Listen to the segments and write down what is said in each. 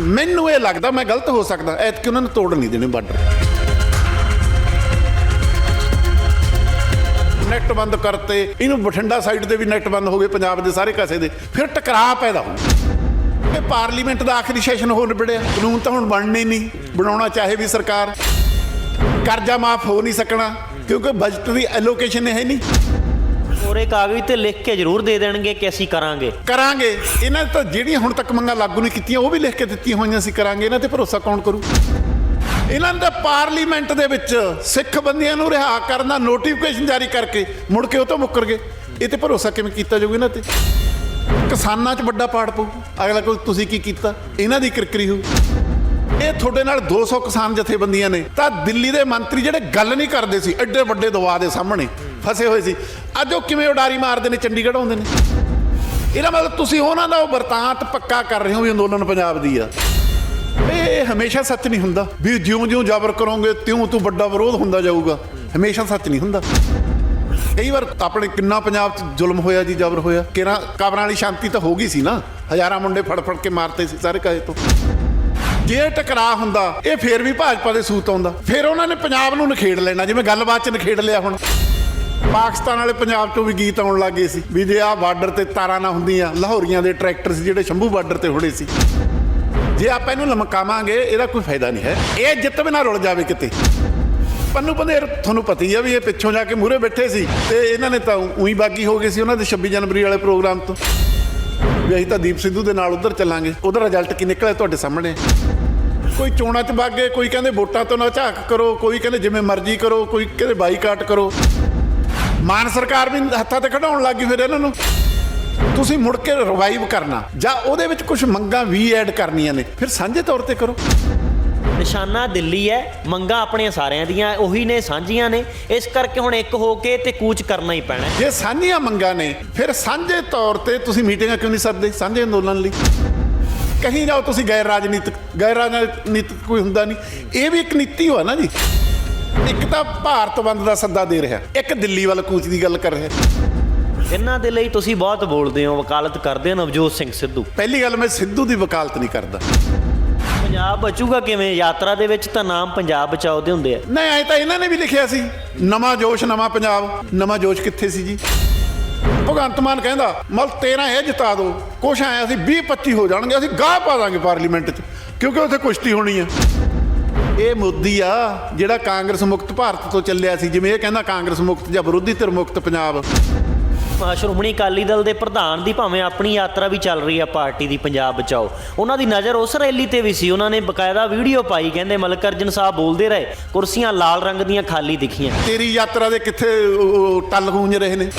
ਮੈਨੂੰ ਇਹ ਲੱਗਦਾ ਮੈਂ ਗਲਤ ਹੋ ਸਕਦਾ, ਐਤਕੀ ਉਹਨਾਂ ਨੇ ਤੋੜ ਨਹੀਂ ਦੇਣੇ ਬਾਰਡਰ। ਨੈਟ ਬੰਦ ਕਰਤੇ, ਇਹਨੂੰ ਬਠਿੰਡਾ ਸਾਈਡ ਤੇ ਵੀ ਨੈਟ ਬੰਦ ਹੋ ਗਏ, ਪੰਜਾਬ ਦੇ ਸਾਰੇ ਕਾਸੇ ਦੇ। ਫਿਰ ਟਕਰਾਅ ਪੈਦਾ ਹੋ ਇਹ ਪਾਰਲੀਮੈਂਟ ਦਾ ਆਖਰੀ ਸੈਸ਼ਨ ਹੋ ਨਿਬੜਿਆ। ਕਾਨੂੰਨ ਤਾਂ ਹੁਣ ਬਣਨੇ ਨਹੀਂ, ਬਣਾਉਣਾ ਚਾਹੇ ਵੀ ਸਰਕਾਰ। ਕਰਜ਼ਾ ਮਾਫ ਹੋ ਨਹੀਂ ਸਕਣਾ, ਕਿਉਂਕਿ ਬਜਟ ਦੀ ਐਲੋਕੇਸ਼ਨ ਹੈ ਨਹੀਂ। ਕੋਰੇ ਕਾਗਜ਼ ਤੇ ਲਿਖ ਕੇ ਜ਼ਰੂਰ ਦੇ ਦੇਣਗੇ ਕਿ ਅਸੀਂ ਕਰਾਂਗੇ। ਕਰਾਂਗੇ। ਇਹਨਾਂ ਤਾਂ ਜਿਹੜੀਆਂ ਹੁਣ ਤੱਕ ਮੰਗਾਂ ਲਾਗੂ ਨਹੀਂ ਕੀਤੀਆਂ, ਉਹ ਵੀ ਲਿਖ ਕੇ ਦਿੱਤੀਆਂ ਹੋਈਆਂ ਸੀ। ਕਰਾਂਗੇ ਇਹਨਾਂ ਤੇ ਭਰੋਸਾ ਕੌਣ ਕਰੂ? ਇਹਨਾਂ ਨੇ ਪਾਰਲੀਮੈਂਟ ਦੇ ਵਿੱਚ ਸਿੱਖ ਬੰਦੀਆਂ ਨੂੰ ਰਿਹਾ ਕਰਨ ਦਾ ਨੋਟੀਫਿਕੇਸ਼ਨ ਜਾਰੀ ਕਰਕੇ ਮੁੜ ਕੇ ਉਹ ਤੋਂ ਮੁੱਕਰ ਗਏ ਇਹ ਤੇ ਭਰੋਸਾ ਕਿਵੇਂ ਕੀਤਾ ਜਾਊਗਾ ਇਹਨਾਂ ਤੇ? ਕਿਸਾਨਾਂ 'ਚ ਵੱਡਾ ਪਾੜ ਪਊ। ਅਗਲਾ ਕੋਈ ਤੁਸੀਂ ਕੀ ਕੀਤਾ? ਇਹਨਾਂ ਦੀ ਕਿਰਕਰੀ ਹੋਊ। ਇਹ ਤੁਹਾਡੇ ਨਾਲ 200 ਕਿਸਾਨ ਜਥੇਬੰਦੀਆਂ ਨੇ। ਤਾਂ ਦਿੱਲੀ ਦੇ ਮੰਤਰੀ ਜਿਹੜੇ ਗੱਲ ਨਹੀਂ ਕਰਦੇ ਸੀ, ਐਡੇ ਵੱਡੇ ਦਵਾ ਦੇ ਸਾਹਮਣੇ। ਫਸੇ ਹੋਏ ਸੀ। ਅੱਜ ਉਹ ਕਿਵੇਂ ਉਡਾਰੀ ਮਾਰਦੇ ਨੇ, ਚੰਡੀਗੜ੍ਹ ਆਉਂਦੇ ਨੇ? ਇਹਦਾ ਮਤਲਬ ਤੁਸੀਂ ਉਹਨਾਂ ਦਾ ਉਹ ਵਰਤਾਂਤ ਪੱਕਾ ਕਰ ਰਹੇ ਹੋ ਵੀ ਅੰਦੋਲਨ ਪੰਜਾਬ ਦੀ ਆ। ਇਹ ਹਮੇਸ਼ਾ ਸੱਚ ਨਹੀਂ ਹੁੰਦਾ। ਵੀ ਜਿਉਂ-ਜਿਉਂ ਜ਼ਬਰ ਕਰੋਗੇ ਤਿਉਂ ਤੂੰ ਵੱਡਾ ਵਿਰੋਧ ਹੁੰਦਾ ਜਾਊਗਾ। ਹਮੇਸ਼ਾ ਸੱਚ ਨਹੀਂ ਹੁੰਦਾ। ਕਈ ਵਾਰ ਆਪਣੇ ਕਿੰਨਾ ਪੰਜਾਬ 'ਚ ਜ਼ੁਲਮ ਹੋਇਆ ਜੀ, ਜ਼ਬਰ ਹੋਇਆ। ਕਿਹੜਾ ਕਬਰਾਂ ਵਾਲੀ ਸ਼ਾਂਤੀ ਤਾਂ ਹੋ ਗਈ ਸੀ ਨਾ। ਹਜ਼ਾਰਾਂ ਮੁੰਡੇ ਫੜ-ਫੜ ਕੇ ਮਾਰਤੇ ਸੀ ਸਾਰੇ ਕਾਹੇ ਤੋਂ। ਜੇ ਟਕਰਾਅ ਹੁੰਦਾ, ਇਹ ਫੇਰ ਵੀ ਭਾਜਪਾ ਦੇ ਸੂਤ ਆਉਂਦਾ। ਫਿਰ ਉਹਨਾਂ ਨੇ ਪੰਜਾਬ ਨੂੰ ਨਖੇੜ ਲੈਣਾ, ਜਿਵੇਂ ਗੱਲਬਾਤ 'ਚ ਨਖੇੜ ਲਿਆ ਹੁਣ। ਪਾਕਿਸਤਾਨ ਵਾਲੇ ਪੰਜਾਬ 'ਚੋਂ ਵੀ ਗੀਤ ਆਉਣ ਲੱਗੇ ਸੀ। ਵੀ ਜੇ ਆਹ ਬਾਰਡਰ ਤੇ ਤਾਰਾਂ ਨਾ ਹੁੰਦੀਆਂ, ਲਾਹੌਰੀਆਂ ਦੇ ਟਰੈਕਟਰ ਸੀ ਜਿਹੜੇ ਸ਼ੰਭੂ ਬਾਰਡਰ ਤੇ ਖੜੇ ਸੀ। ਜੇ ਆਪਾਂ ਇਹਨੂੰ ਲਮਕਾਵਾਂਗੇ, ਇਹਦਾ ਕੋਈ ਫਾਇਦਾ ਨਹੀਂ ਹੈ। ਇਹ ਜਿੱਤ ਬਿਨਾ ਰੁਲ ਜਾਵੇ ਕਿਤੇ। ਪੰਨੂ ਪੰਦੇਰ ਤੁਹਾਨੂੰ ਪਤਾ ਹੀ ਆ ਵੀ ਇਹ ਪਿੱਛੋਂ ਜਾ ਕੇ ਮੂਹਰੇ ਬੈਠੇ ਸੀ ਤੇ ਇਹਨਾਂ ਨੇ ਤਾਂ ਉਹੀ ਬਾਗੀ ਹੋ ਗਏ ਸੀ ਉਹਨਾਂ ਦੇ 26 ਜਨਵਰੀ ਵਾਲੇ ਪ੍ਰੋਗਰਾਮ ਤੋਂ। ਵੀ ਅਸੀਂ ਤਾਂ ਦੀਪ ਸਿੱਧੂ ਦੇ ਨਾਲ ਉਧਰ ਚੱਲਾਂਗੇ। ਉਹਦਾ ਰਿਜ਼ਲਟ ਕੀ ਨਿਕਲਿਆ ਤੁਹਾਡੇ ਸਾਹਮਣੇ? ਕੋਈ ਚੋਣਾਂ 'ਚ ਵਗ ਗਏ, ਕੋਈ ਕਹਿੰਦੇ ਵੋਟਾਂ ਤੋਂ ਨਾ ਝਾਕ ਕਰੋ, ਕੋਈ ਕਹਿੰਦੇ ਜਿਵੇਂ ਮਰਜ਼ੀ ਕਰੋ, ਕੋਈ ਕਹਿੰਦੇ ਬਾਈਕਾਟ ਕਰੋ। ਮਾਨ ਸਰਕਾਰ ਵੀ ਹੱਥਾਂ ਤੇ ਖੜਾਉਣ ਲੱਗੀ ਫਿਰ ਇਹਨਾਂ ਨੂੰ। ਤੁਸੀਂ ਮੁੜ ਕੇ ਰਿਵਾਈਵ ਕਰਨਾ ਜਾਂ ਉਹਦੇ ਵਿੱਚ ਕੁਝ ਮੰਗਾਂ ਵੀ ਐਡ ਕਰਨੀਆਂ ਨੇ ਫਿਰ ਸਾਂਝੇ ਤੌਰ ਤੇ ਕਰੋ। ਨਿਸ਼ਾਨਾ ਦਿੱਲੀ ਹੈ ਮੰਗਾ ਆਪਣੀਆਂ ਸਾਰਿਆਂ ਦੀਆਂ ਉਹੀ ਨੇ ਸਾਂਝੀਆਂ ਨੇ। ਇਸ ਕਰਕੇ ਹੁਣ ਇੱਕ ਹੋ ਕੇ ਤੇ ਕੂਚ ਕਰਨਾ ਹੀ ਪੈਣਾ। ਜੇ ਸਾਂਝੀਆਂ ਮੰਗਾਂ ਨੇ ਫਿਰ ਸਾਂਝੇ ਤੌਰ ਤੇ ਤੁਸੀਂ ਮੀਟਿੰਗਾਂ ਕਿਉਂ ਨਹੀਂ ਸੱਦਦੇ? ਸਾਂਝੇ ਅੰਦੋਲਨ ਲਈ। ਕਹੀਂ ਜਾਓ ਤੁਸੀਂ ਗੈਰ ਰਾਜਨੀਤਿਕ ਗੈਰ ਰਾਜਨੀਤਿਕ ਕੋਈ ਹੁੰਦਾ ਨਹੀਂ। ਇਹ ਵੀ ਇੱਕ ਨੀਤੀ ਹੋਆ ਨਾ ਜੀ। ਇੱਕ ਤਾਂ ਭਾਰਤ ਬੰਦ ਦਾ ਸੱਦਾ ਦੇ ਰਿਹਾ। ਇੱਕ ਦਿੱਲੀ ਵੱਲ ਕੂਚ ਦੀ ਗੱਲ ਕਰ ਰਿਹਾ। ਇਹਨਾਂ ਦੇ ਲਈ ਤੁਸੀਂ ਬਹੁਤ ਬੋਲਦੇ ਹੋ ਵਕਾਲਤ ਕਰਦੇ ਹੋ ਨਵਜੋਤ ਸਿੰਘ ਸਿੱਧੂ। ਪਹਿਲੀ ਗੱਲ ਮੈਂ ਸਿੱਧੂ ਦੀ ਵਕਾਲਤ ਨਹੀਂ ਕਰਦਾ। ਪੰਜਾਬ ਬਚੂਗਾ ਕਿਵੇਂ? ਯਾਤਰਾ ਦੇ ਵਿੱਚ ਤਾਂ ਨਾਮ ਪੰਜਾਬ ਬਚਾਓ ਦੇ ਹੁੰਦੇ ਆ। ਨਹੀਂ ਐ ਤਾਂ ਇਹਨਾਂ ਨੇ ਵੀ ਲਿਖਿਆ ਸੀ। ਨਵਾਂ ਜੋਸ਼ ਨਵਾਂ ਪੰਜਾਬ। ਨਵਾਂ ਜੋਸ਼ ਕਿੱਥੇ ਸੀ ਜੀ? ਭਗਵੰਤ ਮਾਨ ਕਹਿੰਦਾ ਮਲ 13 ਇਹ ਜਿਤਾ ਦਿਓ ਕੁਛ ਆਇਆ ਸੀ 20 25 ਹੋ ਜਾਣਗੇ ਅਸੀਂ ਗਾਹ ਪਾ ਦਾਂਗੇ ਪਾਰਲੀਮੈਂਟ 'ਚ ਕਿਉਂਕਿ ਉੱਥੇ ਕੁਸ਼ਤੀ ਹੋਣੀ ਆ। ਇਹ ਮੋਦੀ ਆ ਜਿਹੜਾ ਕਾਂਗਰਸ ਮੁਕਤ ਭਾਰਤ ਤੋਂ ਚੱਲਿਆ ਸੀ ਜਿਵੇਂ ਇਹ ਕਹਿੰਦਾ ਕਾਂਗਰਸ ਮੁਕਤ ਜਾਂ ਵਿਰੋਧੀ ਧਿਰ ਮੁਕਤ ਪੰਜਾਬ। ਸ਼੍ਰੋਮਣੀ ਅਕਾਲੀ ਦਲ ਦੇ ਪ੍ਰਧਾਨ ਦੀ ਭਾਵੇਂ ਆਪਣੀ ਯਾਤਰਾ ਵੀ ਚੱਲ ਰਹੀ ਆ ਪਾਰਟੀ ਦੀ ਪੰਜਾਬ ਬਚਾਓ। ਉਹਨਾਂ ਦੀ ਨਜ਼ਰ ਉਸ ਰੈਲੀ ਤੇ ਵੀ ਸੀ ਉਹਨਾਂ ਨੇ ਬਕਾਇਦਾ ਵੀਡੀਓ ਪਾਈ ਕਹਿੰਦੇ ਮਲਕਰਜਨ ਸਾਹਿਬ ਬੋਲਦੇ ਰਹੇ ਕੁਰਸੀਆਂ ਲਾਲ ਰੰਗ ਦੀਆਂ ਖਾਲੀ ਦਿਖੀਆਂ। ਤੇਰੀ ਯਾਤਰਾ ਦੇ ਕਿੱਥੇ ਟੱਲ ਗੂੰਜ ਰਹੇ ਨੇ?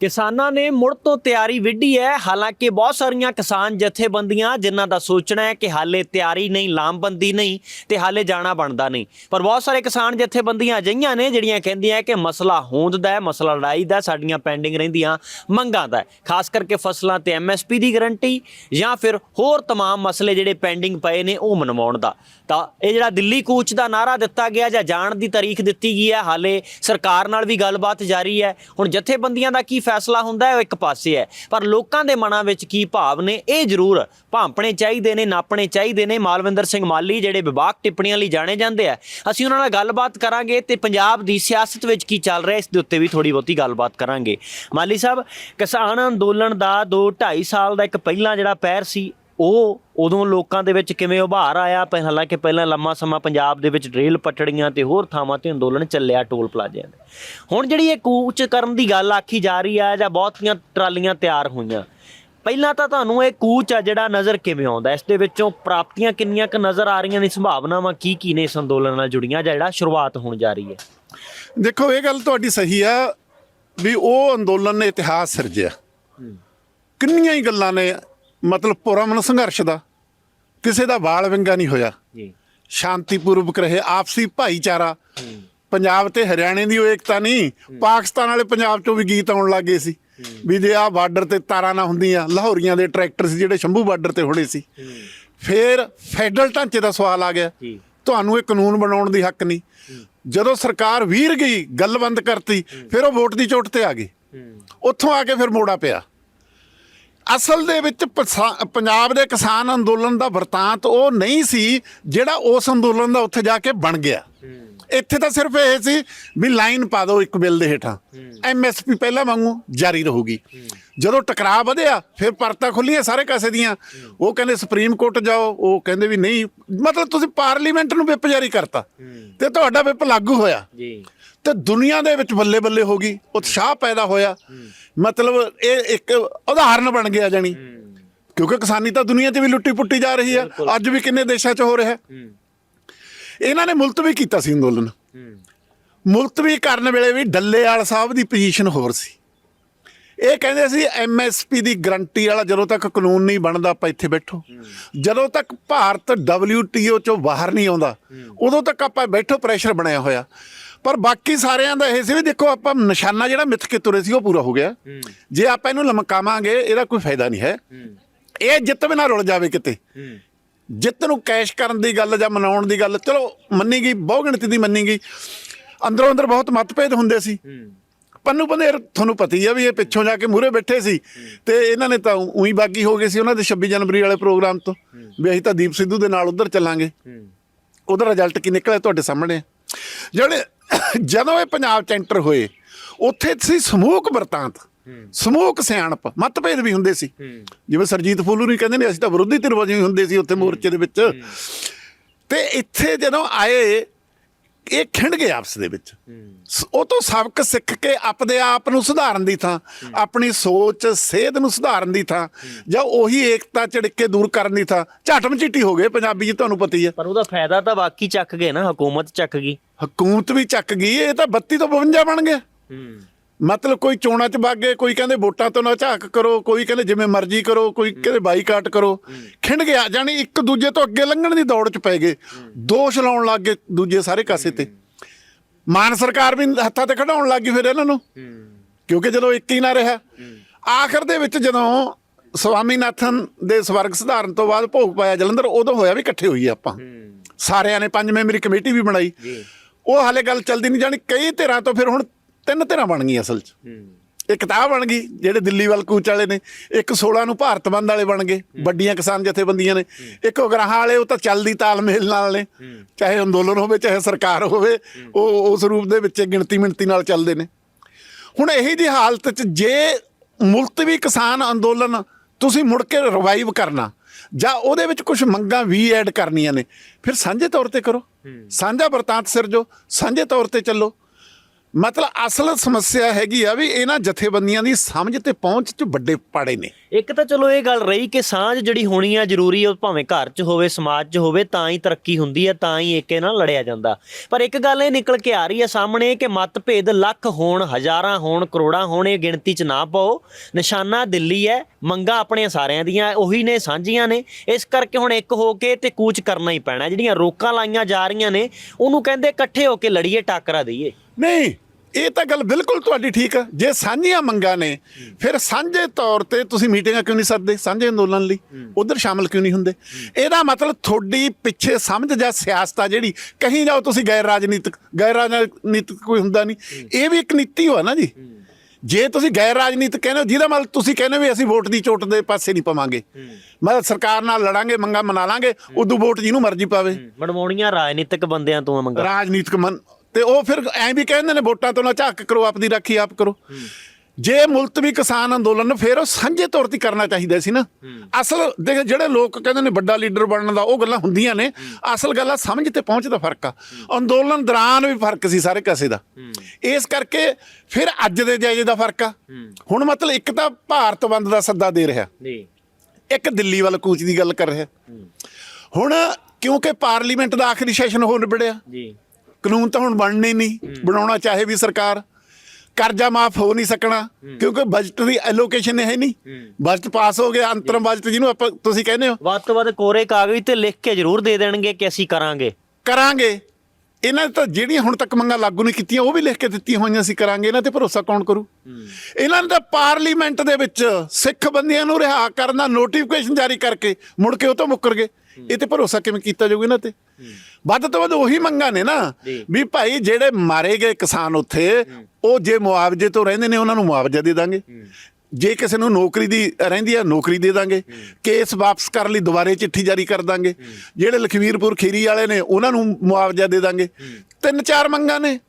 ਕਿਸਾਨਾਂ ਨੇ ਮੁੜ ਤੋਂ ਤਿਆਰੀ ਵਿੱਢੀ ਹੈ ਹਾਲਾਂਕਿ ਬਹੁਤ ਸਾਰੀਆਂ ਕਿਸਾਨ ਜਥੇਬੰਦੀਆਂ ਜਿਨ੍ਹਾਂ ਦਾ ਸੋਚਣਾ ਹੈ ਕਿ ਹਾਲੇ ਤਿਆਰੀ ਨਹੀਂ ਲਾਮਬੰਦੀ ਨਹੀਂ ਤੇ ਹਾਲੇ ਜਾਣਾ ਬਣਦਾ ਨਹੀਂ ਪਰ ਬਹੁਤ ਸਾਰੇ ਕਿਸਾਨ ਜਥੇਬੰਦੀਆਂ ਅਜਿਹੀਆਂ ਨੇ ਜਿਹੜੀਆਂ ਕਹਿੰਦੀਆਂ ਕਿ ਮਸਲਾ ਹੋਂਦ ਦਾ ਹੈ ਮਸਲਾ ਲੜਾਈ ਦਾ ਸਾਡੀਆਂ ਪੈਂਡਿੰਗ ਰਹਿੰਦੀਆਂ ਮੰਗਾਂ ਦਾ ਹੈ ਖਾਸ ਕਰਕੇ ਫਸਲਾਂ ਤੇ ਐਮਐਸਪੀ ਦੀ ਗਾਰੰਟੀ ਜਾਂ ਫਿਰ ਹੋਰ तमाम ਮਸਲੇ ਜਿਹੜੇ ਪੈਂਡਿੰਗ ਪਏ ਨੇ ਉਹ ਮਨਵਾਉਣ ਦਾ ਤਾਂ ਇਹ ਜਿਹੜਾ ਦਿੱਲੀ ਕੂਚ ਦਾ ਨਾਰਾ ਦਿੱਤਾ ਗਿਆ ਜਾਂ ਜਾਣ ਦੀ ਤਾਰੀਖ ਦਿੱਤੀ ਗਈ ਹੈ, ਹਾਲੇ ਸਰਕਾਰ ਨਾਲ ਵੀ ਗੱਲਬਾਤ ਜਾਰੀ ਹੈ। ਹੁਣ ਜਥੇਬੰਦੀਆਂ ਦਾ ਕੀ ਫੈਸਲਾ ਹੁੰਦਾ ਹੈ, ਉਹ ਇੱਕ ਪਾਸੇ ਹੈ। ਪਰ ਲੋਕਾਂ ਦੇ ਮਨਾਂ ਵਿੱਚ ਕੀ ਭਾਵ ਨੇ, ਇਹ ਜ਼ਰੂਰ ਭਾਂਪਣੇ ਚਾਹੀਦੇ ਨੇ, ਨਾਪਣੇ ਚਾਹੀਦੇ ਨੇ। ਮਾਲਵਿੰਦਰ ਸਿੰਘ ਮਾਲੀ ਜਿਹੜੇ ਵਿਵਾਕ ਟਿੱਪਣੀਆਂ ਲਈ ਜਾਣੇ ਜਾਂਦੇ ਆ, ਅਸੀਂ ਉਹਨਾਂ ਨਾਲ ਗੱਲਬਾਤ ਕਰਾਂਗੇ ਤੇ ਪੰਜਾਬ ਦੀ ਸਿਆਸਤ ਵਿੱਚ ਕੀ ਚੱਲ ਰਿਹਾ, ਇਸ ਦੇ ਉੱਤੇ ਵੀ ਥੋੜੀ ਬਹੁਤੀ ਗੱਲਬਾਤ ਕਰਾਂਗੇ। ਮਾਲੀ ਸਾਹਿਬ, ਕਿਸਾਨ ਅੰਦੋਲਨ ਦਾ 2 2.5 ਸਾਲ ਦਾ ਇੱਕ ਪਹਿਲਾਂ ਜਿਹੜਾ ਪੈਰ ਸੀ ਉਹ ਉਦੋਂ ਲੋਕਾਂ ਦੇ ਵਿੱਚ ਕਿਵੇਂ ਉਭਾਰ ਆਇਆ? ਪਹਿਲਾਂ ਹਾਲਾਂਕਿ ਪਹਿਲਾਂ ਲੰਮਾ ਸਮਾਂ ਪੰਜਾਬ ਦੇ ਵਿੱਚ ਰੇਲ ਪਟੜੀਆਂ ਤੇ ਹੋਰ ਥਾਵਾਂ ਤੇ ਅੰਦੋਲਨ ਚੱਲਿਆ ਟੋਲ ਪਲਾਜ਼ਿਆਂ ਦੇ। ਹੁਣ ਜਿਹੜੀ ਇਹ ਕੂਚ ਕਰਨ ਦੀ ਗੱਲ ਆਖੀ ਜਾ ਰਹੀ ਆ ਜਾਂ ਬਹੁਤੀਆਂ ਟਰਾਲੀਆਂ ਤਿਆਰ ਹੋਈਆਂ ਪਹਿਲਾਂ ਤਾਂ ਤੁਹਾਨੂੰ ਇਹ ਕੂਚ ਆ ਜਿਹੜਾ ਨਜ਼ਰ ਕਿਵੇਂ ਆਉਂਦਾ? ਇਸ ਦੇ ਵਿੱਚੋਂ ਪ੍ਰਾਪਤੀਆਂ ਕਿੰਨੀਆਂ ਕੁ ਨਜ਼ਰ ਆ ਰਹੀਆਂ ਨੇ? ਸੰਭਾਵਨਾਵਾਂ ਕੀ ਕੀ ਨੇ ਇਸ ਅੰਦੋਲਨ ਨਾਲ ਜੁੜੀਆਂ ਜਾਂ ਜਿਹੜਾ ਸ਼ੁਰੂਆਤ ਹੋਣ ਜਾ ਰਹੀ ਹੈ? ਦੇਖੋ ਇਹ ਗੱਲ ਤੁਹਾਡੀ ਸਹੀ ਆ ਵੀ ਉਹ ਅੰਦੋਲਨ ਨੇ ਇਤਿਹਾਸ ਸਿਰਜਿਆ। ਕਿੰਨੀਆਂ ਹੀ ਗੱਲਾਂ ਨੇ ਮਤਲਬ ਪੁਰਮਨ ਸੰਘਰਸ਼ ਦਾ। ਕਿਸੇ ਦਾ ਵਾਲ ਵਿੰਗਾ ਨਹੀਂ ਹੋਇਆ। ਜੀ। ਸ਼ਾਂਤੀਪੂਰਵਕ ਰਹੇ ਆਪਸੀ ਭਾਈਚਾਰਾ। ਪੰਜਾਬ ਤੇ ਹਰਿਆਣੇ ਦੀ ਉਹ ਏਕਤਾ ਨਹੀਂ ਪਾਕਿਸਤਾਨ ਵਾਲੇ ਪੰਜਾਬ ਚੋਂ ਵੀ ਗੀਤ ਆਉਣ ਲੱਗੇ ਸੀ। ਵੀ ਜੇ ਆ ਬਾਰਡਰ ਤੇ ਤਾਰਾਂ ਨਾ ਹੁੰਦੀਆਂ ਲਾਹੌਰੀਆਂ ਦੇ ਟਰੈਕਟਰ ਸੀ ਜਿਹੜੇ ਸ਼ੰਭੂ ਬਾਰਡਰ ਤੇ ਖੜੇ ਸੀ। ਫਿਰ ਫੈਡਰਲ ਢਾਂਚੇ ਦਾ ਸਵਾਲ ਆ ਗਿਆ। ਤੁਹਾਨੂੰ ਇਹ ਕਾਨੂੰਨ ਬਣਾਉਣ ਦੀ ਹੱਕ ਨਹੀਂ। ਜਦੋਂ ਸਰਕਾਰ ਵੀਰ ਗਈ ਗੱਲ ਬੰਦ ਕਰਤੀ ਫਿਰ ਉਹ ਵੋਟ ਦੀ ਚੋਟ ਤੇ ਆ ਗਈ ਉੱਥੋਂ ਆ ਕੇ ਫਿਰ ਮੋੜਾ ਪਿਆ। ਅਸਲ ਦੇ ਵਿੱਚ ਪੰਜਾਬ ਦੇ ਕਿਸਾਨ ਅੰਦੋਲਨ ਦਾ ਵਰਤਾਂਤ ਉਹ ਨਹੀਂ ਸੀ ਜਿਹੜਾ ਉਸ ਅੰਦੋਲਨ ਦਾ ਉੱਥੇ ਜਾ ਕੇ ਬਣ ਗਿਆ। ਇੱਥੇ ਤਾਂ ਸਿਰਫ ਇਹ ਸੀ ਵੀ ਲਾਈਨ ਪਾ ਦਿਓ ਇੱਕ ਬਿੱਲ ਦੇ ਹੇਠਾਂ। ਐਮਐਸਪੀ ਪਹਿਲਾਂ ਵਾਂਗੂ ਜਾਰੀ ਰਹੂਗੀ। ਜਦੋਂ ਟਕਰਾਅ ਵਧਿਆ ਫਿਰ ਪਰਤਾਂ ਖੁੱਲੀਆਂ ਸਾਰੇ ਕਾਸੇ ਦੀਆਂ। ਉਹ ਕਹਿੰਦੇ ਸੁਪਰੀਮ ਕੋਰਟ ਜਾਓ ਉਹ ਕਹਿੰਦੇ ਵੀ ਨਹੀਂ। ਮਤਲਬ ਤੁਸੀਂ ਪਾਰਲੀਮੈਂਟ ਨੂੰ ਵਿਪ ਜਾਰੀ ਕਰਤਾ ਤੇ ਤੁਹਾਡਾ ਵਿਪ ਲਾਗੂ ਹੋਇਆ। ਜੀ। ਤੇ ਦੁਨੀਆ ਦੇ ਵਿੱਚ ਬੱਲੇ ਬੱਲੇ ਹੋ ਗਈ ਉਤਸ਼ਾਹ ਪੈਦਾ ਹੋਇਆ। ਮਤਲਬ ਇਹ ਇੱਕ ਉਦਾਹਰਨ ਬਣ ਗਿਆ ਜਾਣੀ। ਕਿਉਂਕਿ ਕਿਸਾਨੀ ਤਾਂ ਦੁਨੀਆ 'ਚ ਵੀ ਲੁੱਟੀ ਪੁੱਟੀ ਜਾ ਰਹੀ ਹੈ ਅੱਜ ਵੀ ਕਿੰਨੇ ਦੇਸ਼ਾਂ 'ਚ ਹੋ ਰਿਹਾ। ਇਹਨਾਂ ਨੇ ਮੁਲਤਵੀ ਕੀਤਾ ਸੀ ਅੰਦੋਲਨ। ਮੁਲਤਵੀ ਕਰਨ ਵੇਲੇ ਵੀ ਡੱਲੇਵਾਲ ਸਾਹਿਬ ਦੀ ਪੋਜੀਸ਼ਨ ਹੋਰ ਸੀ। ਇਹ ਕਹਿੰਦੇ ਸੀ ਐਮਐਸਪੀ ਦੀ ਗਰੰਟੀ ਵਾਲਾ ਜਦੋਂ ਤੱਕ ਕਾਨੂੰਨ ਨਹੀਂ ਬਣਦਾ ਆਪਾਂ ਇੱਥੇ ਬੈਠੋ। ਜਦੋਂ ਤੱਕ ਭਾਰਤ WTO ਚੋਂ ਬਾਹਰ ਨਹੀਂ ਆਉਂਦਾ ਉਦੋਂ ਤੱਕ ਆਪਾਂ ਬੈਠੋ ਪ੍ਰੈਸ਼ਰ ਬਣਿਆ ਹੋਇਆ। ਪਰ ਬਾਕੀ ਸਾਰਿਆਂ ਦਾ ਇਹ ਸੀ ਵੀ ਦੇਖੋ ਆਪਾਂ ਨਿਸ਼ਾਨਾ ਜਿਹੜਾ ਮਿੱਥ ਕੇ ਤੁਰੇ ਸੀ ਉਹ ਪੂਰਾ ਹੋ ਗਿਆ। ਜੇ ਆਪਾਂ ਇਹਨੂੰ ਲਮਕਾਵਾਂਗੇ ਇਹਦਾ ਕੋਈ ਫਾਇਦਾ ਨਹੀਂ ਹੈ। ਇਹ ਜਿੱਤ ਬਿਨਾ ਰੁਲ ਜਾਵੇ ਕਿਤੇ। ਜਿੱਤ ਨੂੰ ਕੈਸ਼ ਕਰਨ ਦੀ ਗੱਲ ਜਾਂ ਮਨਾਉਣ ਦੀ ਗੱਲ ਚਲੋ ਮੰਨੀ ਗਈ ਬਹੁ ਗਿਣਤੀ ਦੀ ਮੰਨੀ ਗਈ ਅੰਦਰੋਂ ਅੰਦਰ ਬਹੁਤ ਮਤਭੇਦ ਹੁੰਦੇ ਸੀ। ਪੰਨੂ ਪੰਨੇਰ ਤੁਹਾਨੂੰ ਪਤਾ ਹੀ ਆ ਵੀ ਇਹ ਪਿੱਛੋਂ ਜਾ ਕੇ ਮੂਹਰੇ ਬੈਠੇ ਸੀ। ਤੇ ਇਹਨਾਂ ਨੇ ਤਾਂ ਉਹੀ ਬਾਗੀ ਹੋ ਗਏ ਸੀ ਉਹਨਾਂ ਦੇ 26 ਜਨਵਰੀ ਵਾਲੇ ਪ੍ਰੋਗਰਾਮ ਤੋਂ। ਵੀ ਅਸੀਂ ਤਾਂ ਦੀਪ ਸਿੱਧੂ ਦੇ ਨਾਲ ਉਧਰ ਚੱਲਾਂਗੇ। ਉਹਦਾ ਰਿਜ਼ਲਟ ਕੀ ਨਿਕਲਿਆ ਤੁਹਾਡੇ ਸਾਹਮਣੇ? ਹੈ। ਜਿਹੜੇ ਜਦੋਂ ਇਹ ਪੰਜਾਬ ਚ ਐਂਟਰ ਹੋਏ, ਉੱਥੇ ਸੀ ਸਮੂਹਕ ਵਰਤਾਂਤ ਸਮੂਹਕ ਸਿਆਣਪ, ਮਤਭੇਦ ਵੀ ਹੁੰਦੇ ਸੀ। ਜਿਵੇਂ ਸਰਜੀਤ ਫੂਲੂ ਨਹੀਂ ਕਹਿੰਦੇ ਨੇ, ਅਸੀਂ ਤਾਂ ਵਿਰੋਧੀ ਧਿਰ ਵਜੋਂ ਹੀ ਹੁੰਦੇ ਸੀ ਉੱਥੇ ਮੋਰਚੇ ਦੇ ਵਿੱਚ। ਤੇ ਇੱਥੇ ਜਦੋਂ ਆਏ ਇਹ ਖਿੰਡ ਗਏ ਆਪਸ ਦੇ ਵਿੱਚ। ਉਹ ਤੋਂ ਸਬਕ ਸਿੱਖ ਕੇ ਆਪਦੇ ਆਪ ਨੂੰ ਸੁਧਾਰਨ ਦੀ ਥਾਂ ਆਪਣੀ ਸੋਚ ਸੇਧ ਨੂੰ ਸੁਧਾਰਨ ਦੀ ਥਾਂ ਜਾਂ ਉਹੀ ਏਕਤਾ ਝੜਕੇ ਦੂਰ ਕਰਨ ਦੀ ਥਾਂ। ਝਟਮ ਝਿੱਟੀ ਹੋ ਗਏ ਪੰਜਾਬੀ ਜੀ ਤੁਹਾਨੂੰ ਪਤਾ ਹੀ। ਹੈ ਪਰ ਉਹਦਾ ਫਾਇਦਾ ਤਾਂ ਬਾਕੀ ਚੱਕ ਗਏ ਨਾ ਹਕੂਮਤ ਚੱਕ ਗਈ। ਹਕੂਮਤ ਵੀ ਚੱਕ ਗਈ ਇਹ ਤਾਂ 32 ਤੋਂ 52 ਬਣ ਗਿਆ। ਮਤਲਬ ਕੋਈ ਚੋਣਾਂ 'ਚ ਵਗ ਗਏ ਕੋਈ ਕਹਿੰਦੇ ਵੋਟਾਂ ਤੋਂ ਨਾ ਝਾਕ ਕਰੋ ਕੋਈ ਕਹਿੰਦੇ ਜਿਵੇਂ ਮਰਜ਼ੀ ਕਰੋ ਕੋਈ ਕਹਿੰਦੇ ਬਾਈਕਾਟ ਕਰੋ। ਖਿੰਡ ਗਿਆ ਜਾਨੀ ਇੱਕ ਦੂਜੇ ਤੋਂ ਅੱਗੇ ਲੰਘਣ ਦੀ ਦੌੜ 'ਚ ਪੈ ਗਏ। ਦੋਸ਼ ਲਾਉਣ ਲੱਗ ਗਏ ਦੂਜੇ ਸਾਰੇ ਕਾਸੇ ਤੇ। ਮਾਨ ਸਰਕਾਰ ਵੀ ਹੱਥਾਂ ਤੇ ਖੜਾਉਣ ਲੱਗ ਗਈ ਫਿਰ ਇਹਨਾਂ ਨੂੰ। ਕਿਉਂਕਿ ਜਦੋਂ ਇੱਕ ਹੀ ਨਾ ਰਿਹਾ। ਆਖਰ ਦੇ ਵਿੱਚ ਜਦੋਂ ਸਵਾਮੀਨਾਥਨ ਦੇ ਸਵਰਗ ਸੁਧਾਰਨ ਤੋਂ ਬਾਅਦ ਭੋਗ ਪਾਇਆ ਜਲੰਧਰ ਉਦੋਂ ਹੋਇਆ ਵੀ ਇਕੱਠੇ ਹੋਈਏ ਆਪਾਂ। ਸਾਰਿਆਂ ਨੇ ਪੰਜ ਮੈਂਬਰੀ ਕਮੇਟੀ ਵੀ ਬਣਾਈ। ਉਹ ਹਾਲੇ ਗੱਲ ਚੱਲਦੀ ਨਹੀਂ ਜਾਣੀ ਕਈ ਧਿਰਾਂ ਤੋਂ ਫਿਰ ਹੁਣ ਤਿੰਨ ਧਿਰਾਂ ਬਣ ਗਈਆਂ ਅਸਲ 'ਚ। ਇਹ ਕਿਤਾਬ ਬਣ ਗਈ ਜਿਹੜੇ ਦਿੱਲੀ ਵੱਲ ਕੂਚ ਵਾਲੇ ਨੇ ਇੱਕ 16 ਨੂੰ ਭਾਰਤ ਬੰਦ ਵਾਲੇ ਬਣ ਗਏ ਵੱਡੀਆਂ ਕਿਸਾਨ ਜਥੇਬੰਦੀਆਂ ਨੇ। ਇੱਕ ਉਗਰਾਹਾਂ ਵਾਲੇ ਉਹ ਤਾਂ ਚੱਲਦੀ ਤਾਲਮੇਲ ਨਾਲ ਨੇ। ਚਾਹੇ ਅੰਦੋਲਨ ਹੋਵੇ ਚਾਹੇ ਸਰਕਾਰ ਹੋਵੇ ਉਹ ਉਸ ਰੂਪ ਦੇ ਵਿੱਚ ਗਿਣਤੀ ਮਿਣਤੀ ਨਾਲ ਚੱਲਦੇ ਨੇ। ਹੁਣ ਇਹੀ ਦੀ ਹਾਲਤ 'ਚ ਜੇ ਮੁਲਤਵੀ ਕਿਸਾਨ ਅੰਦੋਲਨ ਤੁਸੀਂ ਮੁੜ ਕੇ ਰਿਵਾਈਵ ਕਰਨਾ ਜਾਂ ਉਹਦੇ ਵਿੱਚ ਕੁਝ ਮੰਗਾਂ ਵੀ ਐਡ ਕਰਨੀਆਂ ਨੇ ਫਿਰ ਸਾਂਝੇ ਤੌਰ ਤੇ ਕਰੋ। ਸਾਂਝਾ ਵਰਤਾਂਤ ਸਿਰਜੋ ਸਾਂਝੇ ਤੌਰ ਤੇ ਚੱਲੋ। ਮਤਲਬ ਅਸਲ ਸਮੱਸਿਆ ਹੈਗੀ ਆ ਵੀ ਇਹਨਾਂ ਜਥੇਬੰਦੀਆਂ ਦੀ ਸਮਝ ਤੇ ਪਹੁੰਚ 'ਚ ਵੱਡੇ ਪਾੜੇ ਨੇ। ਇੱਕ ਤਾਂ ਚਲੋ ਇਹ ਗੱਲ ਰਹੀ ਕਿ ਸਾਂਝ ਜਿਹੜੀ ਹੋਣੀ ਆ ਜ਼ਰੂਰੀ ਉਹ ਭਾਵੇਂ ਘਰ 'ਚ ਹੋਵੇ, ਸਮਾਜ 'ਚ ਹੋਵੇ, ਤਾਂ ਹੀ ਤਰੱਕੀ ਹੁੰਦੀ ਹੈ ਤਾਂ ਹੀ ਏਕੇ ਨਾਲ ਲੜਿਆ ਜਾਂਦਾ। ਪਰ ਇੱਕ ਗੱਲ ਇਹ ਨਿਕਲ ਕੇ ਆ ਰਹੀ ਹੈ ਸਾਹਮਣੇ ਕਿ ਮਤਭੇਦ ਲੱਖ ਹੋਣ, ਹਜ਼ਾਰਾਂ ਹੋਣ, ਕਰੋੜਾਂ ਹੋਣ, ਇਹ ਗਿਣਤੀ 'ਚ ਨਾ ਪਾਓ। ਨਿਸ਼ਾਨਾ ਦਿੱਲੀ ਹੈ ਮੰਗਾ ਆਪਣੀਆਂ ਸਾਰਿਆਂ ਦੀਆਂ, ਉਹੀ ਨੇ, ਸਾਂਝੀਆਂ ਨੇ। ਇਸ ਕਰਕੇ ਹੁਣ ਇੱਕ ਹੋ ਕੇ ਤੇ ਕੂਚ ਕਰਨਾ ਹੀ ਪੈਣਾ। ਜਿਹੜੀਆਂ ਰੋਕਾਂ ਲਾਈਆਂ ਜਾ ਰਹੀਆਂ ਨੇ, ਉਹਨੂੰ ਕਹਿੰਦੇ ਇਕੱਠੇ ਹੋ ਕੇ ਲੜੀਏ, ਟਾਕਰਾ ਦਈਏ। ਨਹੀਂ ਇਹ ਤਾਂ ਗੱਲ ਬਿਲਕੁਲ ਤੁਹਾਡੀ ਠੀਕ ਆ। ਜੇ ਸਾਂਝੀਆਂ ਮੰਗਾਂ ਨੇ ਫਿਰ ਸਾਂਝੇ ਤੌਰ ਤੇ ਤੁਸੀਂ ਮੀਟਿੰਗਾਂ ਕਿਉਂ ਨਹੀਂ ਸੱਦਦੇ? ਸਾਂਝੇ ਅੰਦੋਲਨ ਲਈ। ਉਧਰ ਸ਼ਾਮਲ ਕਿਉਂ ਨਹੀਂ ਹੁੰਦੇ? ਇਹਦਾ ਮਤਲਬ ਤੁਹਾਡੀ ਪਿੱਛੇ ਸਮਝ ਜਾਂ ਸਿਆਸਤ ਆ ਜਿਹੜੀ। ਕਹੀਂ ਜਾਓ ਤੁਸੀਂ ਗੈਰ ਰਾਜਨੀਤਿਕ ਗੈਰ ਰਾਜਨੀਤਿਕ ਕੋਈ ਹੁੰਦਾ ਨਹੀਂ। ਇਹ ਵੀ ਇੱਕ ਨੀਤੀ ਹੋਆ ਨਾ ਜੀ। ਜੇ ਤੁਸੀਂ ਗੈਰ ਰਾਜਨੀਤਿਕ ਕਹਿੰਦੇ ਹੋ ਜਿਹਦਾ ਮਤਲਬ ਤੁਸੀਂ ਕਹਿੰਦੇ ਵੀ ਅਸੀਂ ਵੋਟ ਦੀ ਚੋਟ ਦੇ ਪਾਸੇ ਨਹੀਂ ਪਵਾਂਗੇ। ਮਤਲਬ ਸਰਕਾਰ ਨਾਲ ਲੜਾਂਗੇ ਮੰਗਾਂ ਮਨਾ ਲਾਂਗੇ ਉਦੋਂ ਵੋਟ ਜਿਹਨੂੰ ਮਰਜ਼ੀ ਪਾਵੇ। ਮਨਮੋਣੀਆਂ ਰਾਜਨੀਤਿਕ ਬੰਦਿਆਂ ਤੋਂ ਮੰਗਾ। ਰਾਜਨੀਤਿਕ ਮਨ ਤੇ ਉਹ ਫਿਰ ਐਂ ਵੀ ਕਹਿੰਦੇ ਨੇ ਵੋਟਾਂ ਤੋਂ ਨਾ ਝਾਕ ਕਰੋ ਆਪਦੀ ਰਾਖੀ ਆਪ ਕਰੋ। ਜੇ ਮੁਲਤਵੀ ਕਿਸਾਨ ਅੰਦੋਲਨ ਫਿਰ ਉਹ ਸਾਂਝੇ ਤੌਰ ਤੇ ਕਰਨਾ ਚਾਹੀਦਾ ਸੀ ਨਾ। ਅਸਲ ਦੇਖ ਜਿਹੜੇ ਲੋਕ ਕਹਿੰਦੇ ਨੇ ਵੱਡਾ ਲੀਡਰ ਬਣਨ ਦਾ ਉਹ ਗੱਲਾਂ ਹੁੰਦੀਆਂ ਨੇ। ਅਸਲ ਗੱਲ ਆ ਸਮਝ ਤੇ ਪਹੁੰਚ ਦਾ ਫ਼ਰਕ ਆ। ਅੰਦੋਲਨ ਦੌਰਾਨ ਵੀ ਫ਼ਰਕ ਸੀ ਸਾਰੇ ਕਾਸੇ ਦਾ। ਇਸ ਕਰਕੇ ਫਿਰ ਅੱਜ ਦੇ ਜਾਇਜੇ ਦਾ ਫ਼ਰਕ ਆ। ਹੁਣ ਮਤਲਬ ਇੱਕ ਤਾਂ ਭਾਰਤ ਬੰਦ ਦਾ ਸੱਦਾ ਦੇ ਰਿਹਾ। ਜੀ। ਇੱਕ ਦਿੱਲੀ ਵੱਲ ਕੂਚ ਦੀ ਗੱਲ ਕਰ ਰਿਹਾ। ਹੁਣ ਕਿਉਂਕਿ ਪਾਰਲੀਮੈਂਟ ਦਾ ਆਖਰੀ ਸੈਸ਼ਨ ਹੋ ਨਿਬੜਿਆ। ਜੀ। ਕਾਨੂੰਨ ਤਾਂ ਹੁਣ ਬਣਨੇ ਨਹੀਂ ਬਣਾਉਣਾ ਚਾਹੇ ਵੀ ਸਰਕਾਰ। ਕਰਜ਼ਾ ਮਾਫ ਹੋ ਨਹੀਂ ਸਕਣਾ ਕਿਉਂਕਿ ਬਜਟ ਦੀ ਐਲੋਕੇਸ਼ਨ ਹੈ ਨਹੀਂ। ਬਜਟ ਪਾਸ ਹੋ ਗਿਆ ਅੰਤਰਮ ਬਜਟ ਜਿਹਨੂੰ ਆਪਾਂ ਤੁਸੀਂ ਕਹਿੰਦੇ ਹੋ। ਵੱਧ ਤੋਂ ਵੱਧ ਕੋਰੇ ਕਾਗਜ਼ ਤੇ ਲਿਖ ਕੇ ਜ਼ਰੂਰ ਦੇ ਦੇਣਗੇ ਕਿ ਅਸੀਂ ਕਰਾਂਗੇ। ਕਰਾਂਗੇ। ਇਹਨਾਂ ਨੇ ਤਾਂ ਜਿਹੜੀਆਂ ਹੁਣ ਤੱਕ ਮੰਗਾਂ ਲਾਗੂ ਨਹੀਂ ਕੀਤੀਆਂ ਉਹ ਵੀ ਲਿਖ ਕੇ ਦਿੱਤੀਆਂ ਹੋਈਆਂ ਸੀ ਕਰਾਂਗੇ। ਇਹਨਾਂ ਤੇ ਭਰੋਸਾ ਕੌਣ ਕਰੂ? ਇਹਨਾਂ ਨੇ ਤਾਂ ਪਾਰਲੀਮੈਂਟ ਦੇ ਵਿੱਚ ਸਿੱਖ ਬੰਦਿਆਂ ਨੂੰ ਰਿਹਾ ਕਰਨ ਦਾ ਨੋਟੀਫਿਕੇਸ਼ਨ ਜਾਰੀ ਕਰਕੇ ਮੁੜ ਕੇ ਉਹ ਤੋਂ ਮੁੱਕਰ ਗਏ। ਇਹ ਤੇ ਭਰੋਸਾ ਕਿਵੇਂ ਕੀਤਾ ਜਾਊਗਾ ਇਹਨਾਂ ਤੇ? ਵੱਧ ਤੋਂ ਵੱਧ ਉਹੀ ਮੰਗਾਂ ਨੇ ਨਾ। ਵੀ ਭਾਈ ਜਿਹੜੇ ਮਾਰੇ ਗਏ ਕਿਸਾਨ ਉੱਥੇ ਉਹ ਜੇ ਮੁਆਵਜ਼ੇ ਤੋਂ ਰਹਿੰਦੇ ਨੇ ਉਹਨਾਂ ਨੂੰ ਮੁਆਵਜ਼ਾ ਦੇ ਦਾਂਗੇ। ਜੇ ਕਿਸੇ ਨੂੰ ਨੌਕਰੀ ਦੀ ਰਹਿੰਦੀ ਆ ਨੌਕਰੀ ਦੇ ਦਾਂਗੇ। ਕੇਸ ਵਾਪਸ ਕਰਨ ਲਈ ਦੁਬਾਰੇ ਚਿੱਠੀ ਜਾਰੀ ਕਰ ਦਾਂਗੇ। ਜਿਹੜੇ ਲਖਵੀਰਪੁਰ ਖੀਰੀ ਵਾਲੇ ਨੇ ਉਹਨਾਂ ਨੂੰ ਮੁਆਵਜ਼ਾ ਦੇ ਦਾਂਗੇ। ਤਿੰਨ ਚਾਰ ਮੰਗਾਂ ਨੇ।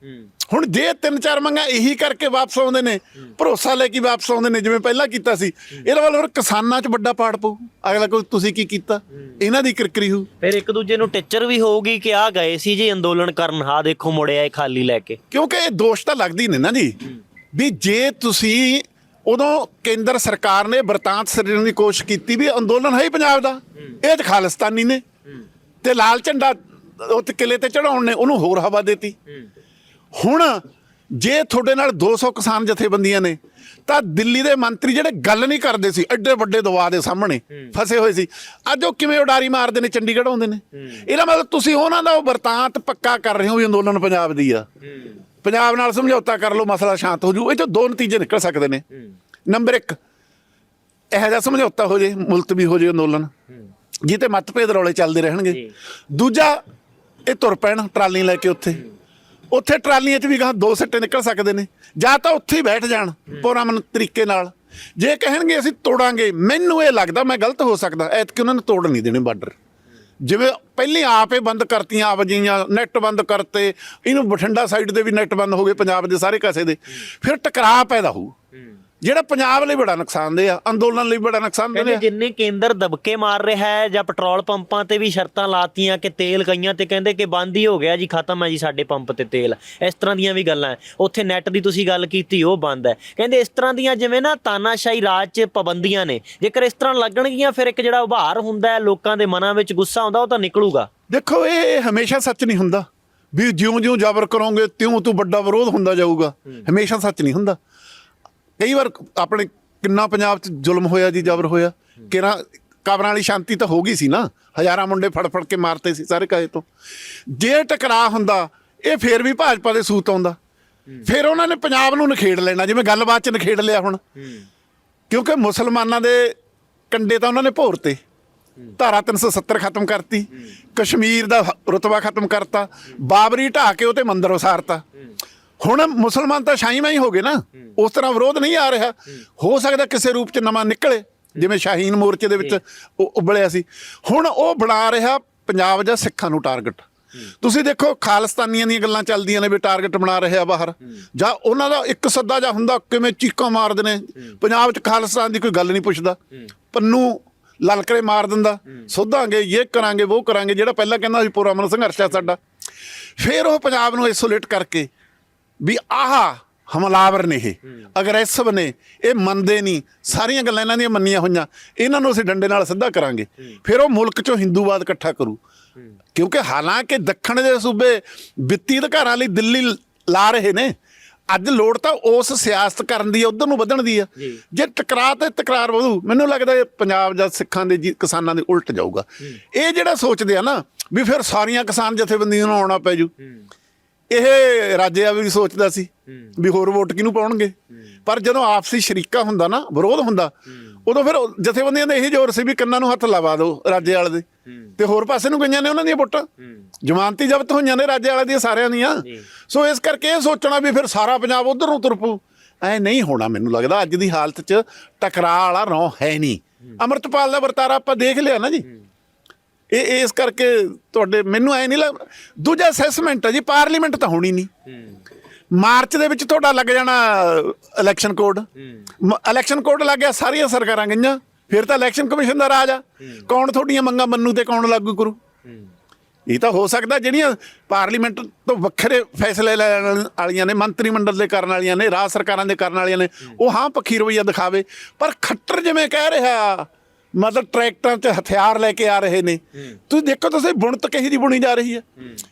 ਹੁਣ ਜੇ ਤਿੰਨ ਚਾਰ ਮੰਗਾਂ ਇਹੀ ਕਰਕੇ ਵਾਪਸ ਆਉਂਦੇ ਨੇ ਭਰੋਸਾ ਲੈ ਕੇ ਵਾਪਸ ਆਉਂਦੇ ਨੇ ਜਿਵੇਂ ਪਹਿਲਾਂ ਕੀਤਾ ਸੀ ਇਹਦੇ ਵੱਲ ਫਿਰ ਕਿਸਾਨਾਂ 'ਚ ਵੱਡਾ ਪਾੜ ਪਊ। ਅਗਲਾ ਕੋਈ ਤੁਸੀਂ ਕੀ ਕੀਤਾ? ਇਹਨਾਂ ਦੀ ਕਿਰਕਰੀ ਹੋ ਫਿਰ ਇੱਕ ਦੂਜੇ ਨੂੰ ਟਿੱਚਰ ਵੀ ਹੋਊਗੀ ਕਿ ਆ ਗਏ ਸੀ ਜੀ ਅੰਦੋਲਨ ਕਰਨ। ਹਾਂ ਦੇਖੋ ਮੁੜਿਆ ਇਹ ਖਾਲੀ ਲੈ ਕੇ। ਕਿਉਂਕਿ ਇਹ ਦੋਸ਼ ਤਾਂ ਲੱਗਦੀ ਨੇ ਨਾ ਜੀ। ਵੀ ਜੇ ਤੁਸੀਂ ਉਦੋਂ ਕੇਂਦਰ ਸਰਕਾਰ ਨੇ ਬਰਤਾਂਤ ਸਿਰਜਣ ਦੀ ਕੋਸ਼ਿਸ਼ ਕੀਤੀ ਵੀ ਅੰਦੋਲਨ ਹੈ ਹੀ ਪੰਜਾਬ ਦਾ। ਇਹ ਤਾਂ ਖਾਲਿਸਤਾਨੀ ਨੇ। ਤੇ ਲਾਲ ਝੰਡਾ ਉੱਤੇ ਕਿਲੇ ਤੇ ਚੜਾਉਣ ਨੇ ਉਹਨੂੰ ਹੋਰ ਹਵਾ ਦਿੱਤੀ। ਹੁਣ ਜੇ ਤੁਹਾਡੇ ਨਾਲ 200 ਕਿਸਾਨ ਜਥੇਬੰਦੀਆਂ ਨੇ ਤਾਂ ਦਿੱਲੀ ਦੇ ਮੰਤਰੀ ਜਿਹੜੇ ਗੱਲ ਨਹੀਂ ਕਰਦੇ ਸੀ ਐਡੇ ਵੱਡੇ ਦਵਾ ਦੇ ਸਾਹਮਣੇ ਫਸੇ ਹੋਏ ਸੀ। ਅੱਜ ਉਹ ਕਿਵੇਂ ਉਡਾਰੀ ਮਾਰਦੇ ਨੇ ਚੰਡੀਗੜ੍ਹ ਆਉਂਦੇ ਨੇ? ਇਹਦਾ ਮਤਲਬ ਤੁਸੀਂ ਉਹਨਾਂ ਦਾ ਉਹ ਵਰਤਾਂਤ ਪੱਕਾ ਕਰ ਰਹੇ ਹੋ ਵੀ ਅੰਦੋਲਨ ਪੰਜਾਬ ਦੀ ਆ। ਪੰਜਾਬ ਨਾਲ ਸਮਝੌਤਾ ਕਰ ਲਓ ਮਸਲਾ ਸ਼ਾਂਤ ਹੋ ਜੂ। ਇਹ ਚੋਂ ਦੋ ਨਤੀਜੇ ਨਿਕਲ ਸਕਦੇ ਨੇ। ਨੰਬਰ 1 ਇਹੋ ਜਿਹਾ ਸਮਝੌਤਾ ਹੋ ਜੇ ਮੁਲਤਵੀ ਹੋ ਜੇ ਅੰਦੋਲਨ ਜਿੱਤੇ ਮਤਭੇਦ ਰੌਲੇ ਚੱਲਦੇ ਰਹਿਣਗੇ। ਦੂਜਾ ਇਹ ਤੁਰ ਪੈਣ ਟਰਾਲੀ ਲੈ ਕੇ ਉੱਥੇ। ਉੱਥੇ ਟਰਾਲੀਆਂ 'ਚ ਵੀ ਗਾਂ ਦੋ ਸੱਟੇ ਨਿਕਲ ਸਕਦੇ ਨੇ। ਜਾਂ ਤਾਂ ਉੱਥੇ ਹੀ ਬੈਠ ਜਾਣ ਪੁਰਾਮਨ ਤਰੀਕੇ ਨਾਲ। ਜੇ ਕਹਿਣਗੇ ਅਸੀਂ ਤੋੜਾਂਗੇ ਮੈਨੂੰ ਇਹ ਲੱਗਦਾ ਮੈਂ ਗਲਤ ਹੋ ਸਕਦਾ ਐਤਕੀ ਉਹਨਾਂ ਨੇ ਤੋੜ ਨਹੀਂ ਦੇਣੇ ਬਾਰਡਰ। ਜਿਵੇਂ ਪਹਿਲੇ ਆਪੇ ਬੰਦ ਕਰਤੀਆਂ ਆਵਾਜਾਈਆਂ ਨੈਟ ਬੰਦ ਕਰਤੇ ਇਹਨੂੰ ਬਠਿੰਡਾ ਸਾਈਡ ਦੇ ਵੀ ਨੈਟ ਬੰਦ ਹੋ ਗਏ ਪੰਜਾਬ ਦੇ ਸਾਰੇ ਕਾਸੇ ਦੇ। ਫਿਰ ਟਕਰਾਅ ਪੈਦਾ ਹੋਊ। ਜਿਹੜਾ ਪੰਜਾਬ ਲਈ ਬੜਾ ਨੁਕਸਾਨਦੇ ਆ ਅੰਦੋਲਨ ਲਈ ਬੜਾ ਨੁਕਸਾਨਦੇ ਕਹਿੰਦੇ ਆ। ਜਿੰਨੇ ਕੇਂਦਰ ਦਬਕੇ ਮਾਰ ਰਿਹਾ ਹੈ ਜਾਂ ਪੈਟਰੋਲ ਪੰਪਾਂ ਤੇ ਵੀ ਸ਼ਰਤਾਂ ਲਾਤੀਆਂ ਕਿ ਤੇਲ ਕਈਆਂ ਤੇ ਕਹਿੰਦੇ ਕਿ ਬੰਦ ਹੀ ਹੋ ਗਿਆ ਜੀ ਖਤਮ ਹੈ ਜੀ ਸਾਡੇ ਪੰਪ ਤੇ ਤੇਲ। ਇਸ ਤਰ੍ਹਾਂ ਦੀਆਂ ਵੀ ਗੱਲਾਂ ਉੱਥੇ ਨੈਟ ਦੀ ਤੁਸੀਂ ਗੱਲ ਕੀਤੀ ਉਹ ਬੰਦ ਹੈ। ਕਹਿੰਦੇ ਇਸ ਤਰ੍ਹਾਂ ਦੀਆਂ ਜਿਵੇਂ ਨਾ ਤਾਨਾਸ਼ਾਹੀ ਰਾਜ 'ਚ ਪਾਬੰਦੀਆਂ ਨੇ ਜੇਕਰ ਇਸ ਤਰ੍ਹਾਂ ਲੱਗਣਗੀਆਂ ਫਿਰ ਇੱਕ ਜਿਹੜਾ ਉਭਾਰ ਹੁੰਦਾ ਹੈ ਲੋਕਾਂ ਦੇ ਮਨਾਂ ਵਿੱਚ ਗੁੱਸਾ ਆਉਂਦਾ ਉਹ ਤਾਂ ਨਿਕਲੂਗਾ। ਦੇਖੋ ਇਹ ਹਮੇਸ਼ਾ ਸੱਚ ਨਹੀਂ ਹੁੰਦਾ। ਵੀ ਜਿਉਂ-ਜਿਉਂ ਜ਼ਬਰ ਕਰੋਗੇ ਤਿਉਂ ਤੂੰ ਵੱਡਾ ਵਿਰੋਧ ਹੁੰਦਾ ਜਾਊਗਾ। ਹਮੇਸ਼ਾ ਸੱਚ ਨਹੀਂ ਹੁੰਦਾ। ਕਈ ਵਾਰ ਆਪਣੇ ਕਿੰਨਾ ਪੰਜਾਬ 'ਚ ਜ਼ੁਲਮ ਹੋਇਆ ਜੀ ਜ਼ਬਰ ਹੋਇਆ। ਕਿਰਾਂ ਕਬਰਾਂ ਵਾਲੀ ਸ਼ਾਂਤੀ ਤਾਂ ਹੋ ਗਈ ਸੀ ਨਾ। ਹਜ਼ਾਰਾਂ ਮੁੰਡੇ ਫੜ ਫੜ ਕੇ ਮਾਰਤੇ ਸੀ ਸਾਰੇ ਕਾਏ ਤੋਂ। ਜੇ ਟਕਰਾਅ ਹੁੰਦਾ ਇਹ ਫੇਰ ਵੀ ਭਾਜਪਾ ਦੇ ਸੂਤ ਆਉਂਦਾ। ਫਿਰ ਉਹਨਾਂ ਨੇ ਪੰਜਾਬ ਨੂੰ ਨਖੇੜ ਲੈਣਾ ਜਿਵੇਂ ਗੱਲਬਾਤ 'ਚ ਨਖੇੜ ਲਿਆ ਹੁਣ। ਕਿਉਂਕਿ ਮੁਸਲਮਾਨਾਂ ਦੇ ਕੰਡੇ ਤਾਂ ਉਹਨਾਂ ਨੇ ਭੋਰਤੇ ਧਾਰਾ 370 ਖਤਮ ਕਰਤੀ। ਕਸ਼ਮੀਰ ਦਾ ਰਤਬਾ ਖਤਮ ਕਰਤਾ। ਬਾਬਰੀ ਢਾਹ ਕੇ ਉਹ ਤੇ ਮੰਦਰ ਉਸਾਰਤਾ ਹੁਣ ਮੁਸਲਮਾਨ ਤਾਂ ਸ਼ਾਹੀਮਾਈ ਹੋ ਗਏ ਨਾ। ਉਸ ਤਰ੍ਹਾਂ ਵਿਰੋਧ ਨਹੀਂ ਆ ਰਿਹਾ। ਹੋ। ਸਕਦਾ ਕਿਸੇ ਰੂਪ ਚ ਨਵਾਂ ਨਿਕਲੇ। ਜਿਵੇਂ ਸ਼ਾਹੀਨ ਮੋਰਚੇ ਦੇ ਵਿੱਚ ਉਹ ਉਬਲਿਆ ਸੀ। ਹੁਣ ਉਹ ਬਣਾ ਰਿਹਾ ਪੰਜਾਬ ਜਾਂ ਸਿੱਖਾਂ ਨੂੰ ਟਾਰਗੇਟ ਤੁਸੀਂ ਦੇਖੋ ਖਾਲਿਸਤਾਨੀਆਂ ਦੀਆਂ ਗੱਲਾਂ ਚੱਲਦੀਆਂ ਨੇ ਵੀ ਟਾਰਗੇਟ ਬਣਾ ਰਹੇ ਆ ਬਾਹਰ ਜਾਂ ਉਹਨਾਂ ਦਾ ਇੱਕ ਸੱਦਾ ਜਾਂ ਹੁੰਦਾ ਕਿਵੇਂ ਚੀਕਾਂ ਮਾਰਦੇ ਨੇ। ਪੰਜਾਬ 'ਚ ਖਾਲਿਸਤਾਨ ਦੀ ਕੋਈ ਗੱਲ ਨਹੀਂ ਪੁੱਛਦਾ। ਪੰਨੂ ਲਲਕਰੇ ਮਾਰ ਦਿੰਦਾ। ਸੋਧਾਂਗੇ ਇਹ ਕਰਾਂਗੇ ਉਹ ਕਰਾਂਗੇ ਜਿਹੜਾ ਪਹਿਲਾਂ ਕਹਿੰਦਾ ਸੀ ਪੂਰਾ ਅਮਨ ਸੰਘਰਸ਼ ਹੈ ਸਾਡਾ। ਫਿਰ ਉਹ ਪੰਜਾਬ ਨੂੰ ਆਈਸੋਲੇਟ ਕਰਕੇ ਵੀ ਆਹ ਹਮਲਾਵਰ ਨੇ ਇਹ ਅਗਰੈਸਿਵ ਨੇ ਇਹ ਮੰਨਦੇ ਨਹੀਂ। ਸਾਰੀਆਂ ਗੱਲਾਂ ਇਹਨਾਂ ਦੀਆਂ ਮੰਨੀਆਂ ਹੋਈਆਂ। ਇਹਨਾਂ ਨੂੰ ਅਸੀਂ ਡੰਡੇ ਨਾਲ ਸਿੱਧਾ ਕਰਾਂਗੇ। ਫਿਰ ਉਹ ਮੁਲਕ ਚੋਂ ਹਿੰਦੂਵਾਦ ਇਕੱਠਾ ਕਰੂ। ਕਿਉਂਕਿ ਹਾਲਾਂਕਿ ਦੱਖਣ ਦੇ ਸੂਬੇ ਵਿੱਤੀ ਅਧਿਕਾਰਾਂ ਲਈ ਦਿੱਲੀ ਲਾ ਰਹੇ ਨੇ। ਅੱਜ ਲੋੜ ਤਾਂ ਉਸ ਸਿਆਸਤ ਕਰਨ ਦੀ ਉਧਰ ਨੂੰ ਵਧਣ ਦੀ ਆ ਜੀ। ਟਕਰਾਅ ਤੇ ਤਕਰਾਰ ਵਧੂ ਮੈਨੂੰ ਲੱਗਦਾ ਇਹ ਪੰਜਾਬ ਜਾਂ ਸਿੱਖਾਂ ਦੇ ਕਿਸਾਨਾਂ ਦੇ ਉਲਟ ਜਾਊਗਾ। ਇਹ ਜਿਹੜਾ ਸੋਚਦੇ ਆ ਨਾ ਵੀ ਫਿਰ ਸਾਰੀਆਂ ਕਿਸਾਨ ਜਥੇਬੰਦੀਆਂ ਨੂੰ ਆਉਣਾ ਪੈ ਜੂ। ਇਹ ਰਾਜਿਆ ਵੀ ਸੋਚਦਾ ਸੀ ਵੀ ਹੋਰ ਵੋਟ ਕਿਹਨੂੰ ਪਾਉਣਗੇ? ਪਰ ਜਦੋਂ ਆਪਸੀ ਸ਼ਰੀਕਾ ਹੁੰਦਾ ਨਾ ਵਿਰੋਧ ਹੁੰਦਾ ਉਦੋਂ ਫਿਰ ਜਥੇਬੰਦੀਆਂ ਦਾ ਇਹੀ ਜ਼ੋਰ ਸੀ ਵੀ ਕੰਨਾਂ ਨੂੰ ਹੱਥ ਲਵਾ ਦਿਓ ਰਾਜੇ ਵਾਲੇ ਦੇ। ਤੇ ਹੋਰ ਪਾਸੇ ਨੂੰ ਗਈਆਂ ਨੇ ਉਹਨਾਂ ਦੀਆਂ ਵੋਟਾਂ। ਜ਼ਮਾਨਤੀ ਜ਼ਬਤ ਹੋਈਆਂ ਨੇ ਰਾਜੇ ਵਾਲੇ ਦੀਆਂ ਸਾਰਿਆਂ ਦੀਆਂ। ਸੋ ਇਸ ਕਰਕੇ ਇਹ ਸੋਚਣਾ ਵੀ ਫਿਰ ਸਾਰਾ ਪੰਜਾਬ ਉਧਰ ਨੂੰ ਤੁਰ ਪਊ। ਐ ਨਹੀਂ ਹੋਣਾ ਮੈਨੂੰ ਲੱਗਦਾ ਅੱਜ ਦੀ ਹਾਲਤ 'ਚ ਟਕਰਾਅ ਵਾਲਾ ਰੌ ਹੈ ਨਹੀਂ। ਅਮਰਤਪਾਲ ਦਾ ਵਰਤਾਰਾ ਆਪਾਂ ਦੇਖ ਲਿਆ ਨਾ ਜੀ। ਇਹ ਇਸ ਕਰਕੇ ਤੁਹਾਡੇ ਮੈਨੂੰ ਐ ਨਹੀਂ ਲੱਗ ਦੂਜਾ ਅਸੈਸਮੈਂਟ ਹੈ ਜੀ ਪਾਰਲੀਮੈਂਟ ਤਾਂ ਹੋਣੀ ਨਹੀਂ। ਮਾਰਚ ਦੇ ਵਿੱਚ ਤੁਹਾਡਾ ਲੱਗ ਜਾਣਾ ਇਲੈਕਸ਼ਨ ਕੋਡ ਇਲੈਕਸ਼ਨ ਕੋਡ ਲੱਗ ਗਿਆ ਸਾਰੀਆਂ ਸਰਕਾਰਾਂ ਗਈਆਂ। ਫਿਰ ਤਾਂ ਇਲੈਕਸ਼ਨ ਕਮਿਸ਼ਨ ਦਾ ਰਾਜ ਆ। ਕੌਣ ਤੁਹਾਡੀਆਂ ਮੰਗਾਂ ਮੰਨੂ ਤੇ ਕੌਣ ਲਾਗੂ ਕਰੂ? ਇਹ ਤਾਂ ਹੋ ਸਕਦਾ ਜਿਹੜੀਆਂ ਪਾਰਲੀਮੈਂਟ ਤੋਂ ਵੱਖਰੇ ਫੈਸਲੇ ਲੈਣ ਵਾਲੀਆਂ ਨੇ ਮੰਤਰੀ ਮੰਡਲ ਦੇ ਕਰਨ ਵਾਲੀਆਂ ਨੇ ਰਾਜ ਸਰਕਾਰਾਂ ਦੇ ਕਰਨ ਵਾਲੀਆਂ ਨੇ ਉਹ ਹਾਂ ਪੱਖੀ ਰਵਈਆ ਦਿਖਾਵੇ। ਪਰ ਖੱਟਰ ਜਿਵੇਂ ਕਹਿ ਰਿਹਾ ਮਤਲਬ ਟਰੈਕਟਰਾਂ 'ਚ ਹਥਿਆਰ ਲੈ ਕੇ ਆ ਰਹੇ ਨੇ। ਤੁਸੀਂ ਦੇਖੋ ਤੁਸੀਂ ਬੁਣਤ ਕਹੀ ਦੀ ਬੁਣੀ ਜਾ ਰਹੀ ਹੈ।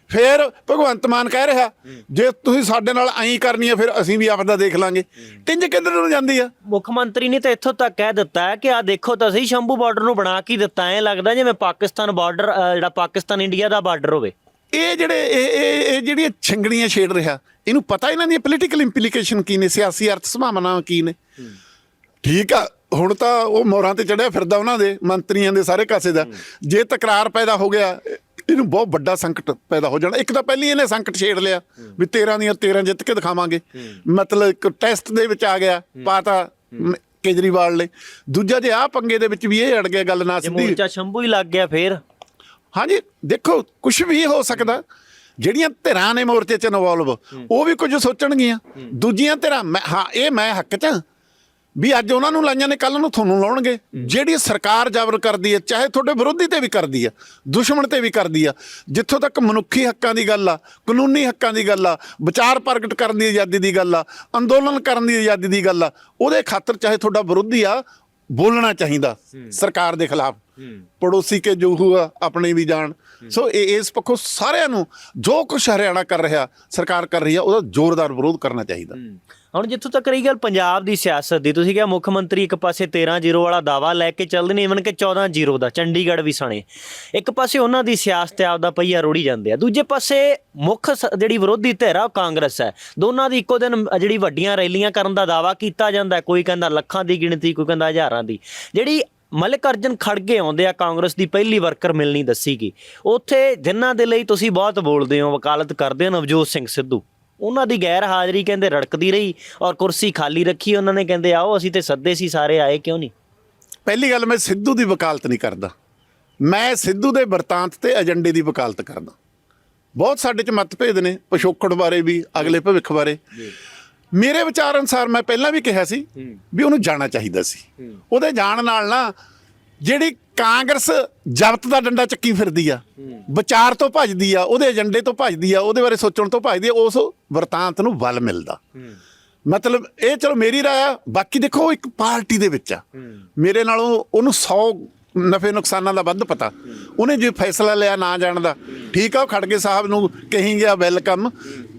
ਫਿਰ ਭਗਵੰਤ ਮਾਨ ਕਹਿ ਰਿਹਾ ਜੇ ਤੁਸੀਂ ਸਾਡੇ ਨਾਲ ਐਂ ਕਰਨੀ ਹੈ ਫਿਰ ਅਸੀਂ ਵੀ ਆਪਦਾ ਦੇਖ ਲਾਂਗੇ। ਟਿੰਜ ਕਿੱਧਰ ਨੂੰ ਜਾਂਦੀ ਆ? ਮੁੱਖ ਮੰਤਰੀ ਨੇ ਤਾਂ ਇੱਥੋਂ ਤੱਕ ਕਹਿ ਦਿੱਤਾ ਹੈ ਕਿ ਆ ਦੇਖੋ ਤਾਂ ਸਹੀ ਸ਼ੰਭੂ ਬਾਰਡਰ ਨੂੰ ਬਣਾ ਕੇ ਦਿੱਤਾ। ਐ ਲੱਗਦਾ ਜਿਵੇਂ ਪਾਕਿਸਤਾਨ ਬਾਰਡਰ ਜਿਹੜਾ ਪਾਕਿਸਤਾਨ ਇੰਡੀਆ ਦਾ ਬਾਰਡਰ ਹੋਵੇ। ਇਹ ਜਿਹੜੇ ਇਹ ਇਹ ਇਹ ਜਿਹੜੀਆਂ ਛਿੰਗੜੀਆਂ ਛੇੜ ਰਿਹਾ ਇਹਨੂੰ ਪਤਾ ਇਹਨਾਂ ਦੀਆਂ ਪੋਲੀਟੀਕਲ ਇੰਪਲੀਕੇਸ਼ਨ ਕੀ ਨੇ ਸਿਆਸੀ ਅਰਥ ਸੰਭਾਵਨਾਵਾਂ ਕੀ ਨੇ? ਠੀਕ ਆ ਹੁਣ ਤਾਂ ਉਹ ਮੋਹਰਾਂ ਤੇ ਚੜਿਆ ਫਿਰਦਾ ਉਹਨਾਂ ਦੇ ਮੰਤਰੀਆਂ ਦੇ ਸਾਰੇ ਕਾਸੇ ਦਾ। ਜੇ ਤਕਰਾਰ ਪੈਦਾ ਹੋ ਗਿਆ ਇਹਨੂੰ ਬਹੁਤ ਵੱਡਾ ਸੰਕਟ ਪੈਦਾ ਹੋ ਜਾਣਾ। ਇੱਕ ਤਾਂ ਪਹਿਲੀ ਇਹਨੇ ਸੰਕਟ ਛੇੜ ਲਿਆ ਵੀ 13 ਦੀਆਂ 13 ਜਿੱਤ ਕੇ ਦਿਖਾਵਾਂਗੇ। ਮਤਲਬ ਇੱਕ ਟੈਸਟ ਦੇ ਵਿੱਚ ਆ ਗਿਆ ਪਾਤਾ ਕੇਜਰੀਵਾਲ ਨੇ। ਦੂਜਾ ਜੇ ਆ ਪੰਗੇ ਦੇ ਵਿੱਚ ਵੀ ਇਹ ਅੜ ਗਿਆ ਗੱਲ ਨਾ ਸਿੱਧੀ। ਮੋਰਚਾ ਸ਼ੰਭੂ ਹੀ ਲੱਗ ਗਿਆ ਫੇਰ। ਹਾਂਜੀ ਦੇਖੋ ਕੁਝ ਵੀ ਹੋ ਸਕਦਾ। ਜਿਹੜੀਆਂ ਧਿਰਾਂ ਨੇ ਮੋਰਚੇ 'ਚ ਇਨਵੋਲਵ ਉਹ ਵੀ ਕੁਝ ਸੋਚਣਗੀਆਂ। ਦੂਜੀਆਂ ਧਿਰਾਂ ਹਾਂ ਇਹ ਮੈਂ ਹੱਕ 'ਚ ਹਾਂ। ਵੀ ਅੱਜ ਉਹਨਾਂ ਨੂੰ ਲਾਈਆਂ ਨੇ ਕੱਲ ਨੂੰ ਤੁਹਾਨੂੰ ਲਾਉਣਗੇ। ਜਿਹੜੀ ਸਰਕਾਰ ਜ਼ਬਰ ਕਰਦੀ ਹੈ ਚਾਹੇ ਤੁਹਾਡੇ ਵਿਰੋਧੀ ਤੇ ਵੀ ਕਰਦੀ ਆ ਦੁਸ਼ਮਣ ਤੇ ਵੀ ਕਰਦੀ ਆ ਜਿੱਥੋਂ ਤੱਕ ਮਨੁੱਖੀ ਹੱਕਾਂ ਦੀ ਗੱਲ ਆ ਕਾਨੂੰਨੀ ਹੱਕਾਂ ਦੀ ਗੱਲ ਆ ਵਿਚਾਰ ਪ੍ਰਗਟ ਕਰਨ ਦੀ ਆਜ਼ਾਦੀ ਦੀ ਗੱਲ ਆ ਅੰਦੋਲਨ ਕਰਨ ਦੀ ਆਜ਼ਾਦੀ ਦੀ ਗੱਲ ਆ ਉਹਦੇ ਖਾਤਰ ਚਾਹੇ ਤੁਹਾਡਾ ਵਿਰੋਧੀ ਆ ਬੋਲਣਾ ਚਾਹੀਦਾ ਸਰਕਾਰ ਦੇ ਖਿਲਾਫ। ਪੜੋਸੀ ਕੇ ਜੋ ਹੁਆ ਆਪਣੇ ਵੀ ਜਾਣ ਸੋ ਇਹ ਇਸ ਪੱਖੋਂ ਸਾਰਿਆਂ ਨੂੰ ਜੋ ਕੁਛ ਹਰਿਆਣਾ ਕਰ ਰਿਹਾ ਸਰਕਾਰ ਕਰ ਰਹੀ ਆ ਉਹਦਾ ਜ਼ੋਰਦਾਰ ਵਿਰੋਧ ਕਰਨਾ ਚਾਹੀਦਾ। ਹੁਣ ਜਿੱਥੋਂ ਤੱਕ ਰਹੀ ਗੱਲ ਪੰਜਾਬ ਦੀ ਸਿਆਸਤ ਦੀ, ਤੁਸੀਂ ਕਿਹਾ ਮੁੱਖ ਮੰਤਰੀ ਇੱਕ ਪਾਸੇ 13-0 ਵਾਲਾ ਦਾਵਾ ਲੈ ਕੇ ਚੱਲਦੇ ਨੇ ਇਵਨ ਕਿ 14-0 ਦਾ, ਚੰਡੀਗੜ੍ਹ ਵੀ ਸਣੇ। ਇੱਕ ਪਾਸੇ ਉਹਨਾਂ ਦੀ ਸਿਆਸਤ ਆਪਦਾ ਪਈਆ ਰੋੜੀ ਜਾਂਦੇ ਆ, ਦੂਜੇ ਪਾਸੇ ਮੁੱਖ ਸ- ਜਿਹੜੀ ਵਿਰੋਧੀ ਧਿਰ ਆ, ਉਹ ਕਾਂਗਰਸ ਹੈ। ਦੋਨਾਂ ਦੀ ਇੱਕੋ ਦਿਨ ਜਿਹੜੀ ਵੱਡੀਆਂ ਰੈਲੀਆਂ ਕਰਨ ਦਾ ਦਾਵਾ ਕੀਤਾ ਜਾਂਦਾ ਕੋਈ ਕਹਿੰਦਾ ਲੱਖਾਂ ਦੀ ਗਿਣਤੀ, ਕੋਈ ਕਹਿੰਦਾ ਹਜ਼ਾਰਾਂ ਦੀ। ਜਿਹੜੀ ਮਲਿਕ ਅਰਜਨ ਖੜਗੇ ਆਉਂਦੇ ਆ, ਕਾਂਗਰਸ ਦੀ ਪਹਿਲੀ ਵਰਕਰ ਮਿਲਣੀ ਦੱਸੀ ਗਈ। ਉੱਥੇ ਜਿਨ੍ਹਾਂ ਦੇ ਲਈ ਤੁਸੀਂ ਬਹੁਤ ਬੋਲਦੇ ਹੋ, ਵਕਾਲਤ ਕਰਦੇ ਹੋ, ਨਵਜੋਤ ਸਿੰਘ ਸਿੱਧੂ। ਉਹਨਾਂ ਦੀ ਗੈਰ ਹਾਜ਼ਰੀ ਕਹਿੰਦੇ ਰੜਕਦੀ ਰਹੀ ਔਰ ਕੁਰਸੀ ਖਾਲੀ ਰੱਖੀ ਉਹਨਾਂ ਨੇ ਕਹਿੰਦੇ ਆਓ ਅਸੀਂ ਤੇ ਸੱਦੇ ਸੀ ਸਾਰੇ ਆਏ ਕਿਉਂ ਨਹੀਂ? ਪਹਿਲੀ ਗੱਲ ਮੈਂ ਸਿੱਧੂ ਦੀ ਵਕਾਲਤ ਨਹੀਂ ਕਰਦਾ। ਮੈਂ ਸਿੱਧੂ ਦੇ ਵਰਤਾਂਤ ਤੇ ਏਜੰਡੇ ਦੀ ਵਕਾਲਤ ਕਰਦਾ। ਬਹੁਤ ਸਾਡੇ ਚ ਮਤਭੇਦ ਨੇ ਪਿਛੋਕੜ ਬਾਰੇ ਵੀ ਅਗਲੇ ਭਵਿੱਖ ਬਾਰੇ। ਮੇਰੇ ਵਿਚਾਰ ਅਨੁਸਾਰ ਮੈਂ ਪਹਿਲਾਂ ਵੀ ਕਿਹਾ ਸੀ ਵੀ ਉਹਨੂੰ ਜਾਣਾ ਚਾਹੀਦਾ ਸੀ। ਉਹਦੇ ਜਾਣ ਨਾਲ ਨਾ ਜਿਹੜੀ ਕਾਂਗਰਸ ਜ਼ਬਤ ਦਾ ਡੰਡਾ ਚੱਕੀ ਫਿਰਦੀ ਆ, ਵਿਚਾਰ ਤੋਂ ਭੱਜਦੀ ਆ, ਉਹਦੇ ਏਜੰਡੇ ਤੋਂ ਭੱਜਦੀ ਆ, ਉਹਦੇ ਬਾਰੇ ਸੋਚਣ ਤੋਂ ਭੱਜਦੀ ਆ, ਉਸ ਵਰਤਾਂਤ ਨੂੰ ਬਲ ਮਿਲਦਾ। ਮਤਲਬ ਇਹ ਚਲੋ ਮੇਰੀ ਰਾਏ ਆ, ਬਾਕੀ ਦੇਖੋ ਉਹ ਇੱਕ ਪਾਰਟੀ ਦੇ ਵਿੱਚ ਆ। ਮੇਰੇ ਨਾਲੋਂ ਉਹਨੂੰ 100 ਨਫੇ ਨੁਕਸਾਨਾਂ ਦਾ ਵੱਧ ਪਤਾ। ਉਹਨੇ ਜੇ ਫੈਸਲਾ ਲਿਆ ਨਾ ਜਾਣ ਦਾ ਠੀਕ ਆ ਉਹ ਖੜਗੇ ਸਾਹਿਬ ਨੂੰ ਕਹੀ ਗਿਆ ਵੈਲਕਮ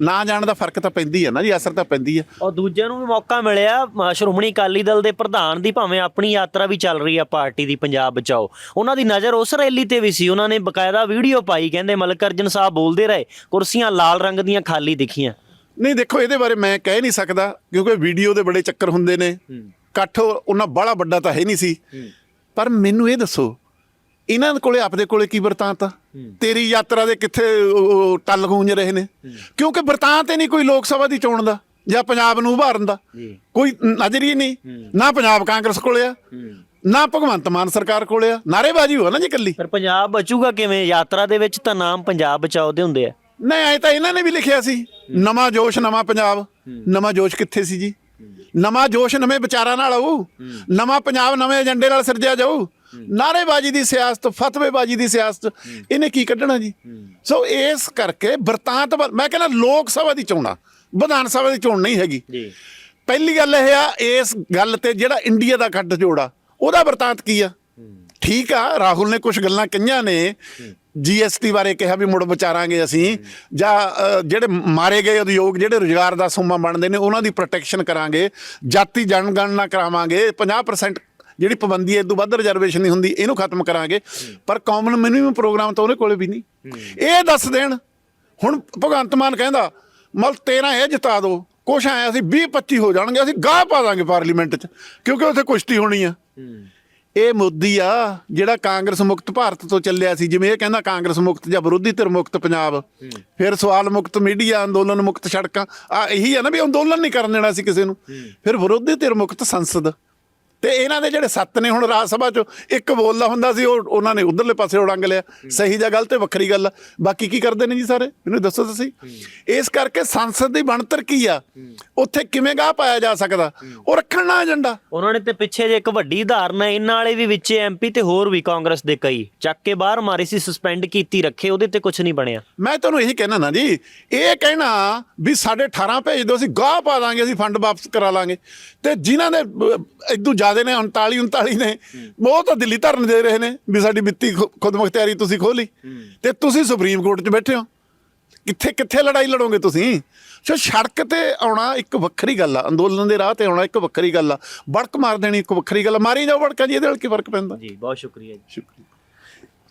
ਨਾ ਜਾਣ ਦਾ ਫ਼ਰਕ ਤਾਂ ਪੈਂਦੀ ਆ ਨਾ ਜੀ ਅਸਰ ਤਾਂ ਪੈਂਦੀ ਆ। ਔਰ ਦੂਜਿਆਂ ਨੂੰ ਵੀ ਮੌਕਾ ਮਿਲਿਆ ਸ਼੍ਰੋਮਣੀ ਅਕਾਲੀ ਦਲ ਦੇ ਪ੍ਰਧਾਨ ਦੀ ਭਾਵੇਂ ਆਪਣੀ ਯਾਤਰਾ ਵੀ ਚੱਲ ਰਹੀ ਆ ਪਾਰਟੀ ਦੀ ਪੰਜਾਬ ਬਚਾਓ। ਉਹਨਾਂ ਦੀ ਨਜ਼ਰ ਉਸ ਰੈਲੀ ਤੇ ਵੀ ਸੀ ਉਹਨਾਂ ਨੇ ਬਕਾਇਦਾ ਵੀਡੀਓ ਪਾਈ ਕਹਿੰਦੇ ਮਲਕ ਅਰਜਨ ਸਾਹਿਬ ਬੋਲਦੇ ਰਹੇ ਕੁਰਸੀਆਂ ਲਾਲ ਰੰਗ ਦੀਆਂ ਖਾਲੀ ਦਿਖੀਆਂ। ਨਹੀਂ ਦੇਖੋ ਇਹਦੇ ਬਾਰੇ ਮੈਂ ਕਹਿ ਨਹੀਂ ਸਕਦਾ ਕਿਉਂਕਿ ਵੀਡੀਓ ਦੇ ਬੜੇ ਚੱਕਰ ਹੁੰਦੇ ਨੇ। ਇਕੱਠ ਉਹਨਾਂ ਬੜਾ ਵੱਡਾ ਤਾਂ ਹੈ ਨਹੀਂ ਸੀ। ਪਰ ਮੈਨੂੰ ਇਹ ਦੱਸੋ ਇਹਨਾਂ ਕੋਲੇ ਆਪਦੇ ਕੋਲੇ ਕੀ ਵਰਤਾਂਤ ਤੇਰੀ ਯਾਤਰਾ ਦੇ ਕਿੱਥੇ ਟੱਲ ਗੂੰਜ ਰਹੇ ਨੇ? ਕਿਉਂਕਿ ਵਰਤਾਂਤ ਹੀ ਨਹੀਂ ਕੋਈ ਲੋਕ ਸਭਾ ਦੀ ਚੋਣ ਦਾ ਜਾਂ ਪੰਜਾਬ ਨੂੰ ਉਭਾਰਨ ਦਾ। ਕੋਈ ਨਜ਼ਰ ਹੀ ਨਹੀਂ। ਨਾ ਪੰਜਾਬ ਕਾਂਗਰਸ ਕੋਲੇ ਆ ਨਾ ਭਗਵੰਤ ਮਾਨ ਸਰਕਾਰ ਕੋਲੇ ਆ। ਨਾਰੇਬਾਜ਼ੀ ਹੋਆ ਨਾ ਜੀ ਕੱਲੀ ਪਰ ਪੰਜਾਬ ਬਚੂਗਾ ਕਿਵੇਂ? ਯਾਤਰਾ ਦੇ ਵਿੱਚ ਤਾਂ ਨਾਮ ਪੰਜਾਬ ਬਚਾਓ ਦੇ ਹੁੰਦੇ ਆ। ਨਹੀਂ ਐ ਤਾਂ ਇਹਨਾਂ ਨੇ ਵੀ ਲਿਖਿਆ ਸੀ। ਨਵਾਂ ਜੋਸ਼ ਨਵਾਂ ਪੰਜਾਬ। ਨਵਾਂ ਜੋਸ਼ ਕਿੱਥੇ ਸੀ ਜੀ? ਨਵਾਂ ਜੋਸ਼ ਨਵੇਂ ਵਿਚਾਰਾਂ ਨਾਲ ਆਊ ਨਵਾਂ ਪੰਜਾਬ ਨਵੇਂ ਏਜੰਡੇ ਨਾਲ ਸਿਰਜਿਆ ਜਾਊ। ਨਾਰੇਬਾਜ਼ੀ ਦੀ ਸਿਆਸਤ ਫਤਵੇਬਾਜ਼ੀ ਦੀ ਸਿਆਸਤ ਇਹਨੇ ਕੀ ਕੱਢਣਾ ਜੀ? ਸੋ ਇਸ ਕਰਕੇ ਵਰਤਾਂਤ ਮੈਂ ਕਹਿੰਦਾ ਲੋਕ ਸਭਾ ਦੀ ਚੋਣਾਂ ਵਿਧਾਨ ਸਭਾ ਦੀ ਚੋਣ ਨਹੀਂ ਹੈਗੀ। ਜੀ। ਪਹਿਲੀ ਗੱਲ ਇਹ ਆ ਇਸ ਗੱਲ ਤੇ ਜਿਹੜਾ ਇੰਡੀਆ ਦਾ ਗੱਠ ਜੋੜਾ ਉਹਦਾ ਵਰਤਾਂਤ ਕੀ ਆ? ਠੀਕ ਆ ਰਾਹੁਲ ਨੇ ਕੁਝ ਗੱਲਾਂ ਕਹੀਆਂ ਨੇ ਜੀਐਸਟੀ ਬਾਰੇ ਕਿਹਾ ਵੀ ਮੁੜ ਵਿਚਾਰਾਂਗੇ ਅਸੀਂ। ਜਾਂ ਜਿਹੜੇ ਮਾਰੇ ਗਏ ਉਦਯੋਗ ਜਿਹੜੇ ਰੁਜ਼ਗਾਰ ਦਾ ਸੋਮਾ ਬਣਦੇ ਨੇ, ਉਹਨਾਂ ਦੀ ਪ੍ਰੋਟੈਕਸ਼ਨ ਕਰਾਂਗੇ। ਜਾਤੀ ਜਨਗਣਨਾ ਕਰਾਵਾਂਗੇ। 50% ਜਿਹੜੀ ਪਾਬੰਦੀ ਹੈ ਤੋਂ ਵੱਧ ਰਿਜ਼ਰਵੇਸ਼ਨ ਨਹੀਂ ਹੁੰਦੀ, ਇਹਨੂੰ ਖਤਮ ਕਰਾਂਗੇ। ਪਰ ਕਾਮਨ ਮਿਨੀਮਮ ਪ੍ਰੋਗਰਾਮ ਤਾਂ ਉਹਦੇ ਕੋਲੇ ਵੀ ਨਹੀਂ। ਇਹ ਦੱਸ ਦੇਣ। ਹੁਣ ਭਗਵੰਤ ਮਾਨ ਕਹਿੰਦਾ, ਮਲ 13 ਇਹ ਜਿਤਾ ਦਿਓ ਕੁਛ ਆਇਆ ਸੀ 20 25 ਹੋ ਜਾਣਗੇ, ਅਸੀਂ ਗਾਹ ਪਾ ਦਾਂਗੇ ਪਾਰਲੀਮੈਂਟ 'ਚ। ਕਿਉਂਕਿ ਉੱਥੇ ਕੁਸ਼ਤੀ ਹੋਣੀ ਆ। ਇਹ ਮੋਦੀ ਆ ਜਿਹੜਾ ਕਾਂਗਰਸ ਮੁਕਤ ਭਾਰਤ ਤੋਂ ਚੱਲਿਆ ਸੀ ਜਿਵੇਂ ਇਹ ਕਹਿੰਦਾ ਕਾਂਗਰਸ ਮੁਕਤ ਜਾਂ ਵਿਰੋਧੀ ਧਿਰ ਮੁਕਤ ਪੰਜਾਬ ਫਿਰ ਸਵਾਲ ਮੁਕਤ ਮੀਡੀਆ ਅੰਦੋਲਨ ਮੁਕਤ ਸੜਕਾਂ ਆ ਇਹੀ ਆ ਨਾ ਵੀ ਅੰਦੋਲਨ ਨਹੀਂ ਕਰਨ ਦੇਣਾ ਸੀ ਕਿਸੇ ਨੂੰ। ਫਿਰ ਵਿਰੋਧੀ ਧਿਰ ਮੁਕਤ ਸੰਸਦ ਤੇ ਇਹਨਾਂ ਦੇ ਜਿਹੜੇ ਸੱਤ ਨੇ ਹੁਣ ਰਾਜ ਸਭਾ 'ਚ ਇੱਕ ਬੋਲਦਾ ਹੁੰਦਾ ਸੀ ਉਹ ਉਹਨਾਂ ਨੇ ਉਧਰਲੇ ਪਾਸੇ ਉਡੰਗ ਲਿਆ। ਸਹੀ ਜਾਂ ਗਲਤ ਤੇ ਵੱਖਰੀ ਗੱਲ ਬਾਕੀ ਕੀ ਕਰਦੇ ਨੇ ਜੀ ਸਾਰੇ? ਮੈਨੂੰ ਦੱਸੋ ਤੁਸੀਂ। ਇਸ ਕਰਕੇ ਸੰਸਦ ਦੀ ਬਣਤਰ ਕੀ ਆ? ਉੱਥੇ ਕਿਵੇਂ ਗਾਹ ਪਾਇਆ ਜਾ ਸਕਦਾ? ਉਹ ਰੱਖਣ ਨਾ ਏਜੰਡਾ। ਉਹਨਾਂ ਨੇ ਤੇ ਪਿੱਛੇ ਜੇ ਇੱਕ ਵੱਡੀ ਧਾਰਨਾ ਇਹਨਾਂ ਵਾਲੇ ਵੀ ਵਿੱਚੇ ਐਮਪੀ ਤੇ ਹੋਰ ਵੀ ਕਾਂਗਰਸ ਦੇ ਕਈ। ਚੱਕ ਕੇ ਬਾਹਰ ਮਾਰੇ ਸੀ ਸਸਪੈਂਡ ਕੀਤੀ ਰੱਖੇ ਉਹਦੇ ਤੇ ਕੁਝ ਨਹੀਂ ਬਣਿਆ। ਮੈਂ ਤੁਹਾਨੂੰ ਇਹੀ ਕਹਿਣਾ ਨਾ ਜੀ ਇਹ ਕਹਿਣਾ ਵੀ ਸਾਡੇ 18 ਭੇਜ ਦਿਓ ਅਸੀਂ ਗਾਹ ਪਾ ਦਾਂਗੇ ਅਸੀਂ ਫੰਡ ਵਾਪਸ ਕਰਾ ਲਾਂਗੇ। ਤੇ ਜਿਨ੍ਹਾਂ ਦੇ ਅਹ, ਇਦੋਂ ਜ਼ਿਆਦੇ ਨੇ 39 39 ਨੇ। ਉਹ ਤਾਂ ਦਿੱਲੀ ਧਰਨ ਦੇ ਰਹੇ ਨੇ ਵੀ ਸਾਡੀ ਵਿੱਤੀ ਖੁਦਮੁਖਤਿਆਰੀ ਤੁਸੀਂ ਖੋਲੀ ਤੇ ਤੁਸੀਂ ਸੁਪਰੀਮ ਕੋਰਟ 'ਚ ਬੈਠੇ ਹੋ। ਕਿੱਥੇ ਕਿੱਥੇ ਲੜਾਈ ਲੜੋਗੇ ਤੁਸੀਂ? ਸੋ ਸੜਕ ਤੇ ਆਉਣਾ ਇੱਕ ਵੱਖਰੀ ਗੱਲ ਆ। ਅੰਦੋਲਨ ਦੇ ਰਾਹ ਤੇ ਆਉਣਾ ਇੱਕ ਵੱਖਰੀ ਗੱਲ ਆ। ਬੜਕ ਮਾਰ ਦੇਣੀ ਇੱਕ ਵੱਖਰੀ ਗੱਲ ਆ। ਮਾਰੀ ਜਾਓ ਬੜਕਾ ਜੀ ਇਹਦੇ ਨਾਲ ਕੀ ਫ਼ਰਕ ਪੈਂਦਾ? ਜੀ ਬਹੁਤ ਸ਼ੁਕਰੀਆ ਜੀ। ਸ਼ੁਕਰੀਆ।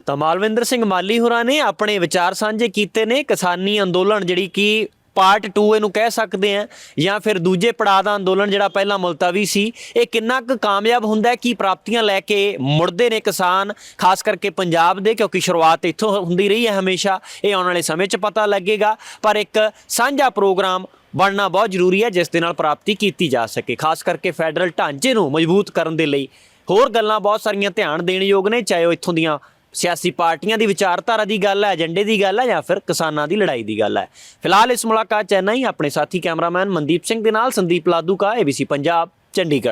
ਤਾਂ ਮਾਲਵਿੰਦਰ ਸਿੰਘ ਮਾਲੀ ਹੋਰਾਂ ਨੇ ਆਪਣੇ ਵਿਚਾਰ ਸਾਂਝੇ ਕੀਤੇ ਨੇ। ਕਿਸਾਨੀ ਅੰਦੋਲਨ ਜਿਹੜੀ ਕਿ ਪਾਰਟ 2 ਇਹਨੂੰ ਕਹਿ ਸਕਦੇ ਆ ਜਾਂ ਫਿਰ ਦੂਜੇ ਪੜਾਅ ਦਾ ਅੰਦੋਲਨ ਜਿਹੜਾ ਪਹਿਲਾਂ ਮੁਲਤਵੀ ਸੀ, ਇਹ ਕਿੰਨਾ ਕੁ ਕਾਮਯਾਬ ਹੁੰਦਾ ਹੈ, ਕੀ ਪ੍ਰਾਪਤੀਆਂ ਲੈ ਕੇ ਮੁੜਦੇ ਨੇ ਕਿਸਾਨ, ਖਾਸ ਕਰਕੇ ਪੰਜਾਬ ਦੇ, ਕਿਉਂਕਿ ਸ਼ੁਰੂਆਤ ਇੱਥੋਂ ਹੁੰਦੀ ਰਹੀ ਹੈ ਹਮੇਸ਼ਾ, ਇਹ ਆਉਣ ਵਾਲੇ ਸਮੇਂ 'ਚ ਪਤਾ ਲੱਗੇਗਾ, ਪਰ ਇੱਕ ਸਾਂਝਾ ਪ੍ਰੋਗਰਾਮ ਬਣਨਾ ਬਹੁਤ ਜ਼ਰੂਰੀ ਹੈ, ਜਿਸ ਦੇ ਨਾਲ ਪ੍ਰਾਪਤੀ ਕੀਤੀ ਜਾ ਸਕੇ, ਖਾਸ ਕਰਕੇ ਫੈਡਰਲ ਢਾਂਚੇ ਨੂੰ ਮਜ਼ਬੂਤ ਕਰਨ ਦੇ ਲਈ। ਹੋਰ ਗੱਲਾਂ ਬਹੁਤ ਸਾਰੀਆਂ ਧਿਆਨ ਦੇਣ ਯੋਗ ਨੇ, ਚਾਹੇ ਉਹ ਇੱਥੋਂ ਦੀਆਂ ਸਿਆਸੀ ਪਾਰਟੀਆਂ ਦੀ ਵਿਚਾਰਧਾਰਾ ਦੀ ਗੱਲ ਹੈ, ਏਜੰਡੇ ਦੀ ਗੱਲ ਹੈ ਜਾਂ ਫਿਰ ਕਿਸਾਨਾਂ ਦੀ ਲੜਾਈ ਦੀ ਗੱਲ ਹੈ। ਫਿਲਹਾਲ ਇਸ ਮੁਲਾਕਾਤ 'ਚ ਇੰਨਾ ਹੀ। ਆਪਣੇ ਸਾਥੀ ਕੈਮਰਾਮੈਨ ਮਨਦੀਪ ਸਿੰਘ ਦੇ ਨਾਲ ਸੰਦੀਪ ਲਾਦੂ ਕਾ ABC ਪੰਜਾਬ, ਚੰਡੀਗੜ੍ਹ।